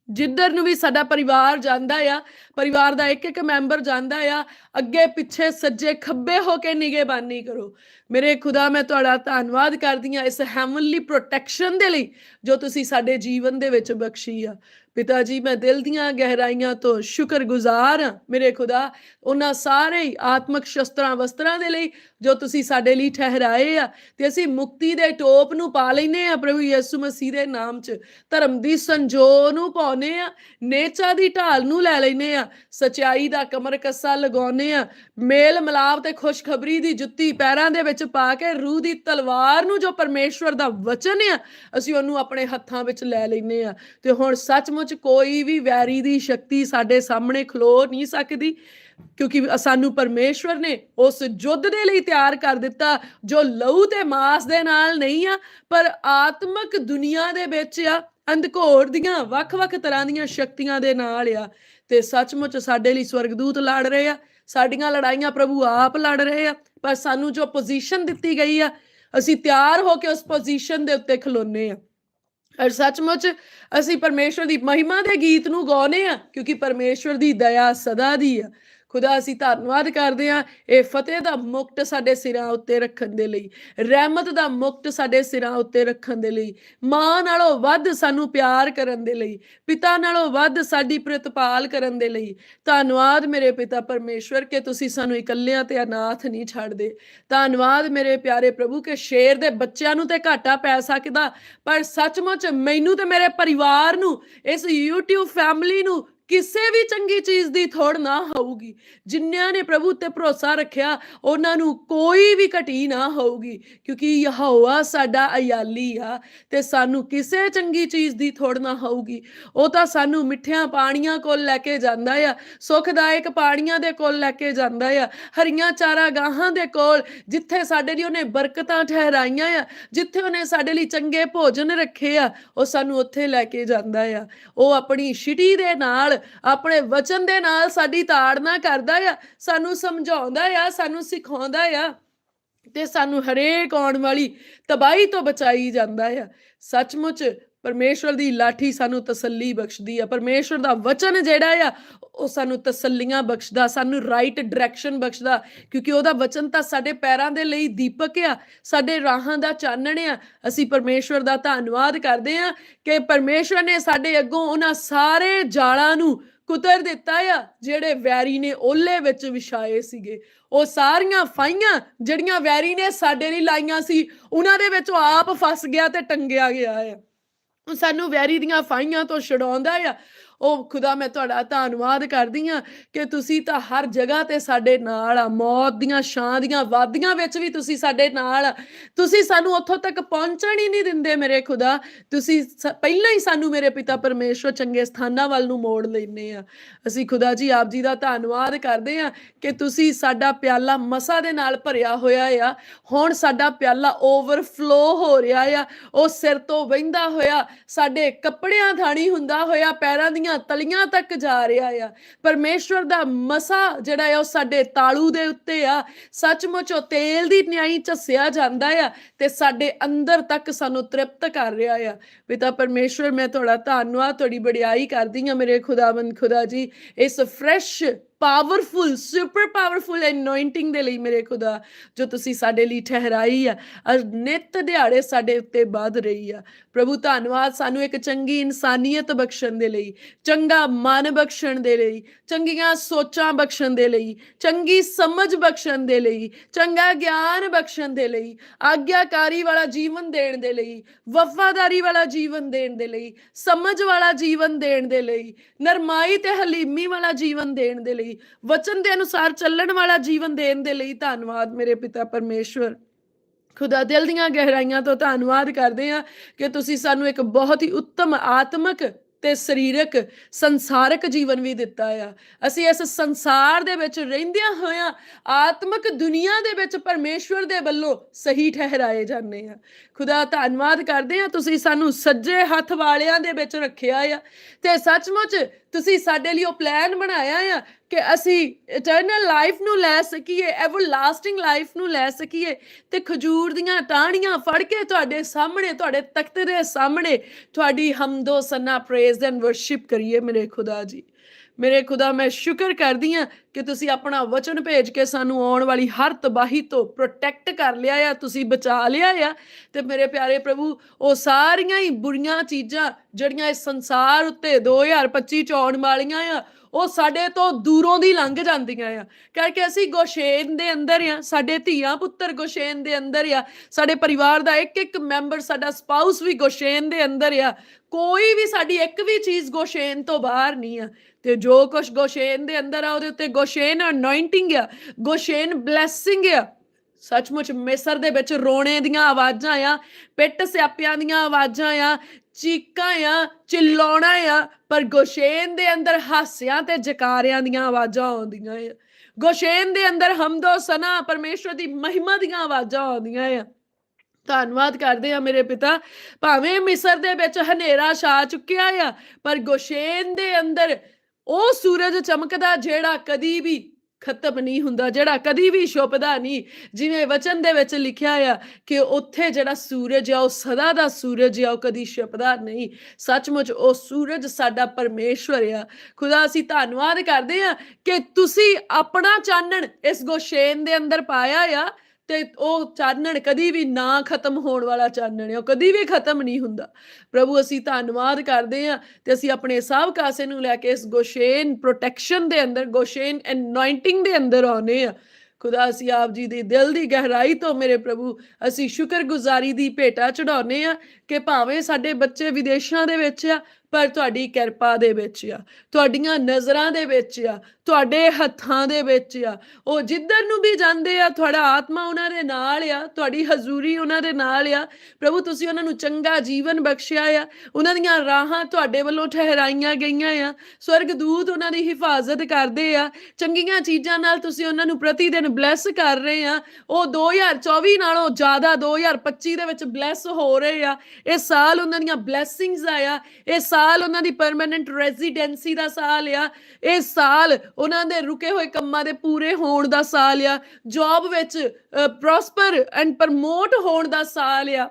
ਜਿੱਧਰ ਨੂੰ ਵੀ ਸਾਡਾ ਪਰਿਵਾਰ ਜਾਂਦਾ ਆ ਪਰਿਵਾਰ ਦਾ ਇੱਕ ਇੱਕ ਮੈਂਬਰ ਜਾਂਦਾ ਆ, ਅੱਗੇ ਪਿੱਛੇ ਸੱਜੇ ਖੱਬੇ ਹੋ ਕੇ ਨਿਗਹਿਬਾਨੀ ਕਰੋ। ਮੇਰੇ ਖੁਦਾ, ਮੈਂ ਤੁਹਾਡਾ ਧੰਨਵਾਦ ਕਰਦੀ ਹਾਂ ਇਸ ਹੈਵਨਲੀ ਪ੍ਰੋਟੈਕਸ਼ਨ ਦੇ ਲਈ ਜੋ ਤੁਸੀਂ ਸਾਡੇ ਜੀਵਨ ਦੇ ਵਿੱਚ ਬਖਸ਼ੀ ਆ। ਪਿਤਾ ਜੀ, ਮੈਂ ਦਿਲ ਦੀਆਂ ਗਹਿਰਾਈਆਂ ਤੋਂ ਸ਼ੁਕਰਗੁਜ਼ਾਰ ਹਾਂ, ਮੇਰੇ ਖੁਦਾ, ਉਹਨਾਂ ਸਾਰੇ ਹੀ ਆਤਮਿਕ ਸ਼ਸਤਰਾਂ ਵਸਤਰਾਂ ਦੇ ਲਈ ਜੋ ਤੁਸੀਂ ਸਾਡੇ ਲਈ ਠਹਿਰਾਏ ਆ ਤੇ ਅਸੀਂ ਮੁਕਤੀ ਦੇ ਟੋਪ ਨੂੰ ਪਾ ਲੈਨੇ ਆ ਪ੍ਰਭੂ ਯਿਸੂ ਮਸੀਹ ਦੇ ਨਾਮ 'ਚ। ਧਰਮ ਦੀ ਸੰਜੋ ਨੂੰ ਪਾਉਨੇ ਆ, ਨੇਚਾ ਦੀ ਢਾਲ ਨੂੰ ਲੈ ਲੈਨੇ ਆ ਸਚਾਈ ਦਾ ਕਮਰ ਕੱਸਾ ਲਗਾਉਨੇ ਆ ਮੇਲ ਮਲਾਪ ਤੇ ਖੁਸ਼ਖਬਰੀ ਦੀ ਜੁੱਤੀ ਪੈਰਾਂ ਦੇ ਵਿੱਚ ਪਾ ਕੇ ਰੂਹ ਦੀ ਤਲਵਾਰ ਨੂੰ ਜੋ ਪਰਮੇਸ਼ਵਰ ਦਾ ਵਚਨ ਆ ਅਸੀਂ ਉਹਨੂੰ ਆਪਣੇ ਹੱਥਾਂ ਵਿੱਚ ਲੈ ਲੈਨੇ ਆ ਤੇ ਹੁਣ ਸੱਚਮੁੱਚ ਕੋਈ ਵੀ ਵੈਰੀ ਦੀ ਸ਼ਕਤੀ ਸਾਡੇ ਸਾਹਮਣੇ ਖਲੋ ਨਹੀਂ ਸਕਦੀ, ਕਿਉਂਕਿ ਸਾਨੂੰ ਪਰਮੇਸ਼ਵਰ ਨੇ ਉਸ ਯੁੱਧ ਦੇ ਲਈ ਤਿਆਰ ਕਰ ਦਿੱਤਾ, ਜੋ ਲਹੂ ਤੇ ਮਾਸ ਦੇ ਨਾਲ ਨਹੀਂ ਆ, ਪਰ ਆਤਮਿਕ ਦੁਨੀਆ ਦੇ ਵਿੱਚ ਆ, ਅੰਧਕੋਰ ਦੀਆਂ ਵੱਖ-ਵੱਖ ਤਰ੍ਹਾਂ ਦੀਆਂ ਸ਼ਕਤੀਆਂ ਦੇ ਨਾਲ ਆ। ਤੇ ਸੱਚਮੁੱਚ ਸਾਡੇ ਲਈ ਸਵਰਗਦੂਤ ਲੜ ਰਹੇ ਆ। ਸਾਡੀਆਂ ਲੜਾਈਆਂ ਪ੍ਰਭੂ ਆਪ ਲੜ ਰਹੇ ਆ, ਪਰ ਸਾਨੂੰ ਜੋ ਪੋਜੀਸ਼ਨ ਦਿੱਤੀ ਗਈ ਆ, ਅਸੀਂ ਤਿਆਰ ਹੋ ਕੇ ਉਸ ਪੋਜੀਸ਼ਨ ਦੇ ਉੱਤੇ ਖਲੋਨੇ ਆ। ਔਰ ਸੱਚਮੁੱਚ ਅਸੀਂ ਪਰਮੇਸ਼ਵਰ ਦੀ ਮਹਿਮਾ ਦੇ ਗੀਤ ਨੂੰ ਗਾਉਨੇ ਆ, ਕਿਉਂਕਿ ਪਰਮੇਸ਼ਵਰ ਦੀ ਦਇਆ ਸਦਾ ਦੀ ਆ। ਖੁਦਾ ਅਸੀਂ ਧੰਨਵਾਦ ਕਰਦੇ ਹਾਂ ਇਹ ਫਤਿਹ ਦਾ ਮੁਕਟ ਸਾਡੇ ਸਿਰਾਂ ਉੱਤੇ ਰੱਖਣ ਦੇ ਲਈ, ਰਹਿਮਤ ਦਾ ਮੁਕਟ ਸਾਡੇ ਸਿਰਾਂ ਉੱਤੇ ਰੱਖਣ ਦੇ ਲਈ, ਮਾਂ ਨਾਲੋਂ ਵੱਧ ਸਾਨੂੰ ਪਿਆਰ ਕਰਨ ਦੇ ਲਈ, ਪਿਤਾ ਨਾਲੋਂ ਵੱਧ ਸਾਡੀ ਪ੍ਰਤਪਾਲ ਕਰਨ ਦੇ ਲਈ। ਧੰਨਵਾਦ ਮੇਰੇ ਪਿਤਾ ਪਰਮੇਸ਼ਵਰ ਕਿ ਤੁਸੀਂ ਸਾਨੂੰ ਇਕੱਲਿਆਂ ਤੇ ਅਨਾਥ ਨਹੀਂ ਛੱਡਦੇ। ਧੰਨਵਾਦ ਮੇਰੇ ਪਿਆਰੇ ਪ੍ਰਭੂ ਕਿ ਸ਼ੇਰ ਦੇ ਬੱਚਿਆਂ ਨੂੰ ਤੇ ਘਾਟਾ ਪੈ ਸਕਦਾ, ਪਰ ਸੱਚਮੁੱਚ ਮੈਨੂੰ ਤੇ ਮੇਰੇ ਪਰਿਵਾਰ ਨੂੰ, ਇਸ YouTube ਫੈਮਿਲੀ ਨੂੰ ਕਿਸੇ ਵੀ ਚੰਗੀ ਚੀਜ਼ ਦੀ ਥੋੜ ਨਾ ਹੋਊਗੀ। ਜਿਨ੍ਹਾਂ ਨੇ ਪ੍ਰਭੂ ਤੇ ਭਰੋਸਾ ਰੱਖਿਆ, ਉਹਨਾਂ ਨੂੰ ਕੋਈ ਵੀ ਘਟੀ ਨਾ ਹੋਊਗੀ। ਕਿਉਂਕਿ ਯਹੋਵਾ ਸਾਡਾ ਅਯਾਲੀ ਆ ਤੇ ਸਾਨੂੰ ਕਿਸੇ ਚੰਗੀ ਚੀਜ਼ ਦੀ ਥੋੜ ਨਾ ਹੋਊਗੀ। ਉਹ ਤਾਂ ਸਾਨੂੰ ਮਿੱਠਿਆਂ ਪਾਣੀਆਂ ਕੋਲ ਲੈ ਕੇ ਜਾਂਦਾ ਆ, ਸੁਖਦਾਇਕ ਪਾਣੀਆਂ ਦੇ ਕੋਲ ਲੈ ਕੇ ਜਾਂਦਾ ਆ, ਹਰੀਆਂ ਚਾਰਾ ਗਾਹਾਂ ਦੇ ਕੋਲ, ਜਿੱਥੇ ਸਾਡੇ ਲਈ ਉਹਨੇ ਬਰਕਤਾਂ ਠਹਿਰਾਈਆਂ ਆ, ਜਿੱਥੇ ਉਹਨੇ ਸਾਡੇ ਲਈ ਚੰਗੇ ਭੋਜਨ ਰੱਖੇ ਆ, ਉਹ ਸਾਨੂੰ ਉੱਥੇ ਲੈ ਕੇ ਜਾਂਦਾ ਆ। ਉਹ ਆਪਣੀ ਛਿਟੀ ਦੇ ਨਾਲ ਆਪਣੇ ਵਚਨ ਦੇ ਨਾਲ ਸਾਡੀ ਤਾੜਨਾ ਕਰਦਾ ਆ, ਸਾਨੂੰ ਸਮਝਾਉਂਦਾ ਆ, ਸਾਨੂੰ ਸਿਖਾਉਂਦਾ ਆ ਤੇ ਸਾਨੂੰ ਹਰੇਕ ਆਉਣ ਵਾਲੀ ਤਬਾਹੀ ਤੋਂ ਬਚਾਈ ਜਾਂਦਾ ਆ। ਸੱਚਮੁੱਚ ਪਰਮੇਸ਼ਵਰ ਦੀ ਲਾਠੀ ਸਾਨੂੰ ਤਸੱਲੀ ਬਖਸ਼ਦੀ ਆ। ਪਰਮੇਸ਼ਵਰ ਦਾ ਵਚਨ ਜਿਹੜਾ ਆ, ਉਹ ਸਾਨੂੰ ਤਸੱਲੀਆਂ ਬਖਸ਼ਦਾ, ਸਾਨੂੰ ਰਾਈਟ ਡਾਇਰੈਕਸ਼ਨ ਬਖਸ਼ਦਾ। ਕਿਉਂਕਿ ਉਹਦਾ ਵਚਨ ਤਾਂ ਸਾਡੇ ਪੈਰਾਂ ਦੇ ਲਈ ਦੀਪਕ ਆ, ਸਾਡੇ ਰਾਹਾਂ ਦਾ ਚਾਨਣ ਆ। ਅਸੀਂ ਪਰਮੇਸ਼ਵਰ ਦਾ ਧੰਨਵਾਦ ਕਰਦੇ ਆ ਕਿ ਪਰਮੇਸ਼ਵਰ ਨੇ ਸਾਡੇ ਅੱਗੋਂ ਉਹਨਾਂ ਸਾਰੇ ਜਾਲਾਂ ਨੂੰ ਕੁਤਰ ਦਿੱਤਾ ਆ, ਜਿਹੜੇ ਵੈਰੀ ਨੇ ਓਲੇ ਵਿੱਚ ਵਿਛਾਏ ਸੀਗੇ। ਉਹ ਸਾਰੀਆਂ ਫਾਈਆਂ ਜਿਹੜੀਆਂ ਵੈਰੀ ਨੇ ਸਾਡੇ ਲਈ ਲਾਈਆਂ ਸੀ, ਉਹਨਾਂ ਦੇ ਵਿੱਚ ਉਹ ਆਪ ਫਸ ਗਿਆ ਤੇ ਟੰਗਿਆ ਗਿਆ ਆ। ਸਾਨੂੰ ਵੈਰੀ ਦੀਆਂ ਫਾਈਆਂ ਤੋਂ ਛਡਾਉਂਦਾ ਆ। ਉਹ ਖੁਦਾ ਮੈਂ ਤੁਹਾਡਾ ਧੰਨਵਾਦ ਕਰਦੀ ਆ ਕਿ ਤੁਸੀਂ ਤਾਂ ਹਰ ਜਗ੍ਹਾ ਤੇ ਸਾਡੇ ਨਾਲ ਆ, ਮੌਤ ਦੀਆਂ ਛਾਂ ਦੀਆਂ ਵਾਦੀਆਂ ਵਿੱਚ ਵੀ ਤੁਸੀਂ ਸਾਡੇ ਨਾਲ ਤੁਸੀਂ ਸਾਨੂੰ ਉੱਥੋਂ ਤੱਕ ਪਹੁੰਚਣ ਹੀ ਨਹੀਂ ਦਿੰਦੇ ਮੇਰੇ ਖੁਦਾ। ਤੁਸੀਂ ਪਹਿਲਾਂ ਹੀ ਸਾਨੂੰ ਮੇਰੇ ਪਿਤਾ ਪਰਮੇਸ਼ਵਰ ਚੰਗੇ ਸਥਾਨਾਂ ਵੱਲ ਨੂੰ ਮੋੜ ਲੈਨੇ ਆ। ਅਸੀਂ ਖੁਦਾ ਜੀ ਆਪ ਜੀ ਦਾ ਧੰਨਵਾਦ ਕਰਦੇ ਆ ਕਿ ਤੁਸੀਂ ਸਾਡਾ ਪਿਆਲਾ ਮਸਾ ਦੇ ਨਾਲ ਭਰਿਆ ਹੋਇਆ ਆ। ਹੁਣ ਸਾਡਾ ਪਿਆਲਾ ਓਵਰਫਲੋ ਹੋ ਰਿਹਾ ਆ। ਉਹ ਸਿਰ ਤੋਂ ਵਹਿੰਦਾ ਹੋਇਆ, ਸਾਡੇ ਕੱਪੜਿਆਂ ਥਾਣੀ ਹੁੰਦਾ ਹੋਇਆ, ਪੈਰਾਂ ਦੀਆਂ ਤਲੀਆਂ ਤੱਕ ਜਾ ਰਿਹਾ ਆ। ਪਰਮੇਸ਼ਵਰ ਦਾ ਮਸਾ ਜਿਹੜਾ ਆ, ਉਹ ਸਾਡੇ ਤਾਲੂ ਦੇ ਉੱਤੇ ਆ। ਸੱਚਮੁੱਚ ਉਹ ਤੇਲ ਦੀ ਨਿਆਈ ਝੱਸਿਆ ਜਾਂਦਾ ਆ ਤੇ ਸਾਡੇ ਅੰਦਰ ਤੱਕ ਸਾਨੂੰ ਤ੍ਰਿਪਤ ਕਰ ਰਿਹਾ ਆ। ਪਿਤਾ ਪਰਮੇਸ਼ਵਰ, ਮੈਂ ਤੁਹਾਡਾ ਧੰਨਵਾਦ, ਤੁਹਾਡੀ ਬੜਾਈ ਕਰਦੀ ਹਾਂ ਮੇਰੇ ਖੁਦਾਵੰਦ ਖੁਦਾ ਜੀ। ਇਸ fresh powerful super powerful anointing ਦੇ ਲਈ ਮੇਰੇ ਖੁਦਾ, ਜੋ ਤੁਸੀਂ ਸਾਡੇ ਲਈ ਠਹਿਰਾਈ ਆ ਅਰ ਨਿਤ ਦਿਹਾੜੇ ਸਾਡੇ ਉੱਤੇ ਵੱਧ ਰਹੀ ਆ। ਪ੍ਰਭੂ, ਧੰਨਵਾਦ ਸਾਨੂੰ ਇੱਕ ਚੰਗੀ ਇਨਸਾਨੀਅਤ ਬਖਸ਼ਣ ਦੇ ਲਈ, ਚੰਗਾ ਮਨ ਬਖਸ਼ਣ ਦੇ ਲਈ, ਚੰਗੀਆਂ ਸੋਚਾਂ ਬਖਸ਼ਣ ਦੇ ਲਈ, ਚੰਗੀ ਸਮਝ ਬਖਸ਼ਣ ਦੇ ਲਈ, ਚੰਗਾ ਗਿਆਨ ਬਖਸ਼ਣ ਦੇ ਲਈ, ਆਗਿਆਕਾਰੀ ਵਾਲਾ ਜੀਵਨ ਦੇਣ ਦੇ ਲਈ, ਵਫਾਦਾਰੀ ਵਾਲਾ ਜੀਵਨ ਦੇਣ ਦੇ ਲਈ, ਸਮਝ ਵਾਲਾ ਜੀਵਨ ਦੇਣ ਦੇ ਲਈ, ਨਰਮਾਈ ਤੇ ਹਲੀਮੀ ਵਾਲਾ ਜੀਵਨ ਦੇਣ ਦੇ ਲਈ ਵਚਨ ਦੇ ਅਨੁਸਾਰ ਚੱਲਣ ਵਾਲਾ ਜੀਵਨ ਦੇਣ ਦੇ ਲਈ ਧੰਨਵਾਦ ਮੇਰੇ ਪਿਤਾ ਪਰਮੇਸ਼ਵਰ। ਖੁਦਾ ਦਿਲ ਦੀਆਂ ਗਹਿਰਾਈਆਂ ਤੋਂ ਧੰਨਵਾਦ ਕਰਦੇ ਹਾਂ ਕਿ ਤੁਸੀਂ ਸਾਨੂੰ ਇੱਕ ਬਹੁਤ ਹੀ ਉੱਤਮ ਆਤਮਿਕ ਤੇ ਸਰੀਰਕ, ਸੰਸਾਰਕ ਜੀਵਨ ਵੀ ਦਿੱਤਾ ਆ। ਅਸੀਂ ਇਸ ਸੰਸਾਰ ਦੇ ਵਿੱਚ ਰਹਿੰਦਿਆਂ ਹੋਇਆਂ ਆਤਮਿਕ ਦੁਨੀਆ ਦੇ ਵਿੱਚ ਪਰਮੇਸ਼ਵਰ ਦੇ ਵੱਲੋਂ ਸਹੀ ਠਹਿਰਾਏ ਜਾਂਦੇ ਆ ਖੁਦਾ ਧੰਨਵਾਦ ਕਰਦੇ ਆ ਤੁਸੀਂ ਸਾਨੂੰ ਸੱਜੇ ਹੱਥ ਵਾਲਿਆਂ ਦੇ ਵਿੱਚ ਰੱਖਿਆ ਆ ਤੇ ਸੱਚਮੁੱਚ ਤੁਸੀਂ ਸਾਡੇ ਲਈ ਉਹ ਪਲਾਨ ਬਣਾਇਆ ਆ ਕਿ ਅਸੀਂ ਇਟਰਨਲ ਲਾਈਫ ਨੂੰ ਲੈ ਸਕੀਏ ਐਵਰਲਾਸਟਿੰਗ ਲਾਈਫ ਨੂੰ ਲੈ ਸਕੀਏ ਤੇ ਖਜੂਰ ਦੀਆਂ ਟਾਹਣੀਆਂ ਫੜ ਕੇ ਤੁਹਾਡੇ ਸਾਹਮਣੇ, ਤੁਹਾਡੇ ਤਖਤ ਦੇ ਸਾਹਮਣੇ, ਤੁਹਾਡੀ ਹਮਦੋ ਸਨਾ ਪ੍ਰੇਜ਼ ਐਂਡ ਵਰਸ਼ਿਪ ਕਰੀਏ ਮੇਰੇ ਖੁਦਾ ਜੀ। ਮੇਰੇ ਖੁਦਾ, ਮੈਂ ਸ਼ੁਕਰ ਕਰਦੀ ਆ ਕਿ ਤੁਸੀਂ ਆਪਣਾ ਵਚਨ ਭੇਜ ਕੇ ਸਾਨੂੰ ਆਉਣ ਵਾਲੀ ਹਰ ਤਬਾਹੀ ਤੋਂ ਪ੍ਰੋਟੈਕਟ ਕਰ ਲਿਆ ਆ, ਤੁਸੀਂ ਬਚਾ ਲਿਆ ਆ। ਤੇ ਮੇਰੇ ਪਿਆਰੇ ਪ੍ਰਭੂ, ਉਹ ਸਾਰੀਆਂ ਹੀ ਬੁਰੀਆਂ ਚੀਜ਼ਾਂ ਜਿਹੜੀਆਂ ਇਸ ਸੰਸਾਰ ਉੱਤੇ 2025 ਚ ਆਉਣ ਵਾਲੀਆਂ ਆ, ਉਹ ਸਾਡੇ ਤੋਂ ਦੂਰੋਂ ਦੀ ਲੰਘ ਜਾਂਦੀਆਂ ਆ। ਕਰਕੇ ਅਸੀਂ ਗੋਸ਼ੇਨ ਦੇ ਅੰਦਰ ਆ, ਸਾਡੇ ਧੀਆਂ ਪੁੱਤਰ ਗੋਸ਼ੇਨ ਦੇ ਅੰਦਰ ਆ, ਸਾਡੇ ਪਰਿਵਾਰ ਦਾ ਇੱਕ ਇੱਕ ਮੈਂਬਰ, ਸਾਡਾ ਸਪਾਊਸ ਵੀ ਗੋਸ਼ੇਨ ਦੇ ਅੰਦਰ ਆ। ਕੋਈ ਵੀ ਸਾਡੀ ਇੱਕ ਵੀ ਚੀਜ਼ ਗੋਸ਼ੇਨ ਤੋਂ ਬਾਹਰ ਨਹੀਂ ਆ। ਤੇ ਜੋ ਕੁਛ ਗੋਸ਼ੇਨ ਦੇ ਅੰਦਰ ਆ, ਉਹਦੇ ਉੱਤੇ ਗੋਸ਼ੇਨ ਅਨੋਇੰਟਿੰਗ ਆ, ਗੋਸ਼ੇਨ ਬਲੇਸਿੰਗ ਆ। ਸੱਚਮੁੱਚ ਮਿਸਰ ਦੇ ਵਿੱਚ ਰੋਣੇ ਦੀਆਂ ਆਵਾਜ਼ਾਂ ਆ ਪਿੱਟ ਸਿਆਪਿਆਂ ਦੀਆਂ ਆਵਾਜ਼ਾਂ ਆ, ਚੀਕਾਂ ਆ ਚਿল্ਲਾਉਣਾ ਆ, ਪਰ ਗੋਸ਼ੇਨ ਦੇ ਅੰਦਰ ਹਾਸਿਆਂ ਤੇ ਜਕਾਰਿਆਂ ਦੀਆਂ ਆਵਾਜ਼ਾਂ ਆਉਂਦੀਆਂ ਆ। ਗੋਸ਼ੇਨ ਦੇ ਅੰਦਰ ਹਮਦੋ ਸਨਾ, ਪਰਮੇਸ਼ਵਰ ਦੀ ਮਹਿਮਾ ਦੀਆਂ ਆਵਾਜ਼ਾਂ ਆਉਂਦੀਆਂ ਆ। ਧੰਨਵਾਦ ਕਰਦੇ ਆ ਮੇਰੇ ਪਿਤਾ, ਭਾਵੇਂ ਮਿਸਰ ਦੇ ਵਿੱਚ ਹਨੇਰਾ ਛਾ ਚੁੱਕਿਆ ਆ, ਪਰ ਗੋਸ਼ੇਨ ਦੇ ਅੰਦਰ ਉਹ ਸੂਰਜ ਚਮਕਦਾ ਜਿਹੜਾ ਕਦੀ ਵੀ ਖਤਮ ਨਹੀਂ ਹੁੰਦਾ, ਜਿਹੜਾ ਕਦੀ ਵੀ ਛੁਪਦਾ ਨਹੀਂ। ਜਿਵੇਂ ਵਚਨ ਦੇ ਵਿੱਚ ਲਿਖਿਆ ਆ ਕਿ ਉੱਥੇ ਜਿਹੜਾ ਸੂਰਜ ਆ, ਉਹ ਸਦਾ ਦਾ ਸੂਰਜ ਆ, ਉਹ ਕਦੀ ਛੁਪਦਾ ਨਹੀਂ। ਸੱਚਮੁੱਚ ਉਹ ਸੂਰਜ ਸਾਡਾ ਪਰਮੇਸ਼ਵਰ ਆ। ਖੁਦਾ, ਅਸੀਂ ਧੰਨਵਾਦ ਕਰਦੇ ਆ ਕਿ ਤੁਸੀਂ ਆਪਣਾ ਚਾਨਣ ਇਸ ਗੋਸ਼ੇਨ ਦੇ ਅੰਦਰ ਪਾਇਆ ਆ। ਤੇ ਉਹ ਚਾਨਣ ਕਦੀ ਵੀ ਨਾ ਖਤਮ ਹੋਣ ਵਾਲਾ ਚਾਨਣ ਹੈ, ਉਹ ਕਦੀ ਵੀ ਖਤਮ ਨਹੀਂ ਹੁੰਦਾ। ਪ੍ਰਭੂ, ਅਸੀਂ ਧੰਨਵਾਦ ਕਰਦੇ ਹਾਂ ਤੇ ਅਸੀਂ ਆਪਣੇ ਸਭ ਕਾਸੇ ਨੂੰ ਲੈ ਕੇ ਇਸ ਗੋਸ਼ੇਨ ਪ੍ਰੋਟੈਕਸ਼ਨ ਦੇ ਅੰਦਰ, ਗੋਸ਼ੇਨ ਅਨੋਇੰਟਿੰਗ ਦੇ ਅੰਦਰ ਆਉਨੇ ਆ ਖੁਦਾ, ਅਸੀਂ ਆਪ ਜੀ ਦੀ ਦਿਲ ਦੀ ਗਹਿਰਾਈ ਤੋਂ ਮੇਰੇ ਪ੍ਰਭੂ, ਅਸੀਂ ਸ਼ੁਕਰਗੁਜ਼ਾਰੀ ਦੀ ਭੇਟਾ ਚੜਾਉਨੇ ਆ ਕਿ ਭਾਵੇਂ ਸਾਡੇ ਬੱਚੇ ਵਿਦੇਸ਼ਾਂ ਦੇ ਵਿੱਚ ਆ ਪਰ ਤੁਹਾਡੀ ਕਿਰਪਾ ਦੇ ਵਿੱਚ ਆ। ਤੁਹਾਡੀਆਂ ਨਜ਼ਰਾਂ ਦੇ ਵਿੱਚ ਆ। ਤੁਹਾਡੇ ਹੱਥਾਂ ਦੇ ਵਿੱਚ ਆ। ਉਹ ਜਿੱਧਰ ਨੂੰ ਵੀ ਜਾਂਦੇ ਆ, ਤੁਹਾਡਾ ਆਤਮਾ ਉਹਨਾਂ ਦੇ ਨਾਲ ਆ। ਤੁਹਾਡੀ ਹਜ਼ੂਰੀ ਉਹਨਾਂ ਦੇ ਨਾਲ ਆ। ਪ੍ਰਭੂ, ਤੁਸੀਂ ਉਹਨਾਂ ਨੂੰ ਚੰਗਾ ਜੀਵਨ ਬਖਸ਼ਿਆ ਆ। ਉਹਨਾਂ ਦੀਆਂ ਰਾਹਾਂ ਤੁਹਾਡੇ ਵੱਲੋਂ ਠਹਿਰਾਈਆਂ ਗਈਆਂ ਆ। ਸਵਰਗ ਦੂਤ ਉਹਨਾਂ ਦੀ ਹਿਫਾਜ਼ਤ ਕਰਦੇ ਆ। ਚੰਗੀਆਂ ਚੀਜ਼ਾਂ ਨਾਲ ਤੁਸੀਂ ਉਹਨਾਂ ਨੂੰ ਪ੍ਰਤੀ ਦਿਨ ਬਲੈਸ ਕਰ ਰਹੇ ਆ। ਉਹ 2024 ਨਾਲੋਂ ਜ਼ਿਆਦਾ 2025 ਦੇ ਵਿੱਚ ਬਲੈਸ ਹੋ ਰਹੇ ਆ। ਇਹ ਸਾਲ ਉਹਨਾਂ ਦੀਆਂ ਬਲੇਸਿੰਗਸ ਆ ਇਹ ਸਾਲ ਸਾਲ ਉਹਨਾਂ ਦੀ ਪਰਮਨੈਂਟ ਰੈਜ਼ੀਡੈਂਸੀ ਦਾ ਸਾਲ ਆ। ਇਹ ਸਾਲ ਉਹਨਾਂ ਦੇ ਰੁਕੇ ਹੋਏ ਕੰਮਾਂ ਦੇ ਪੂਰੇ ਹੋਣ ਦਾ ਸਾਲ ਆ। ਜੌਬ ਵਿੱਚ ਪ੍ਰੋਸਪਰ ਐਂਡ ਪ੍ਰਮੋਟ ਹੋਣ ਦਾ ਸਾਲ ਆ।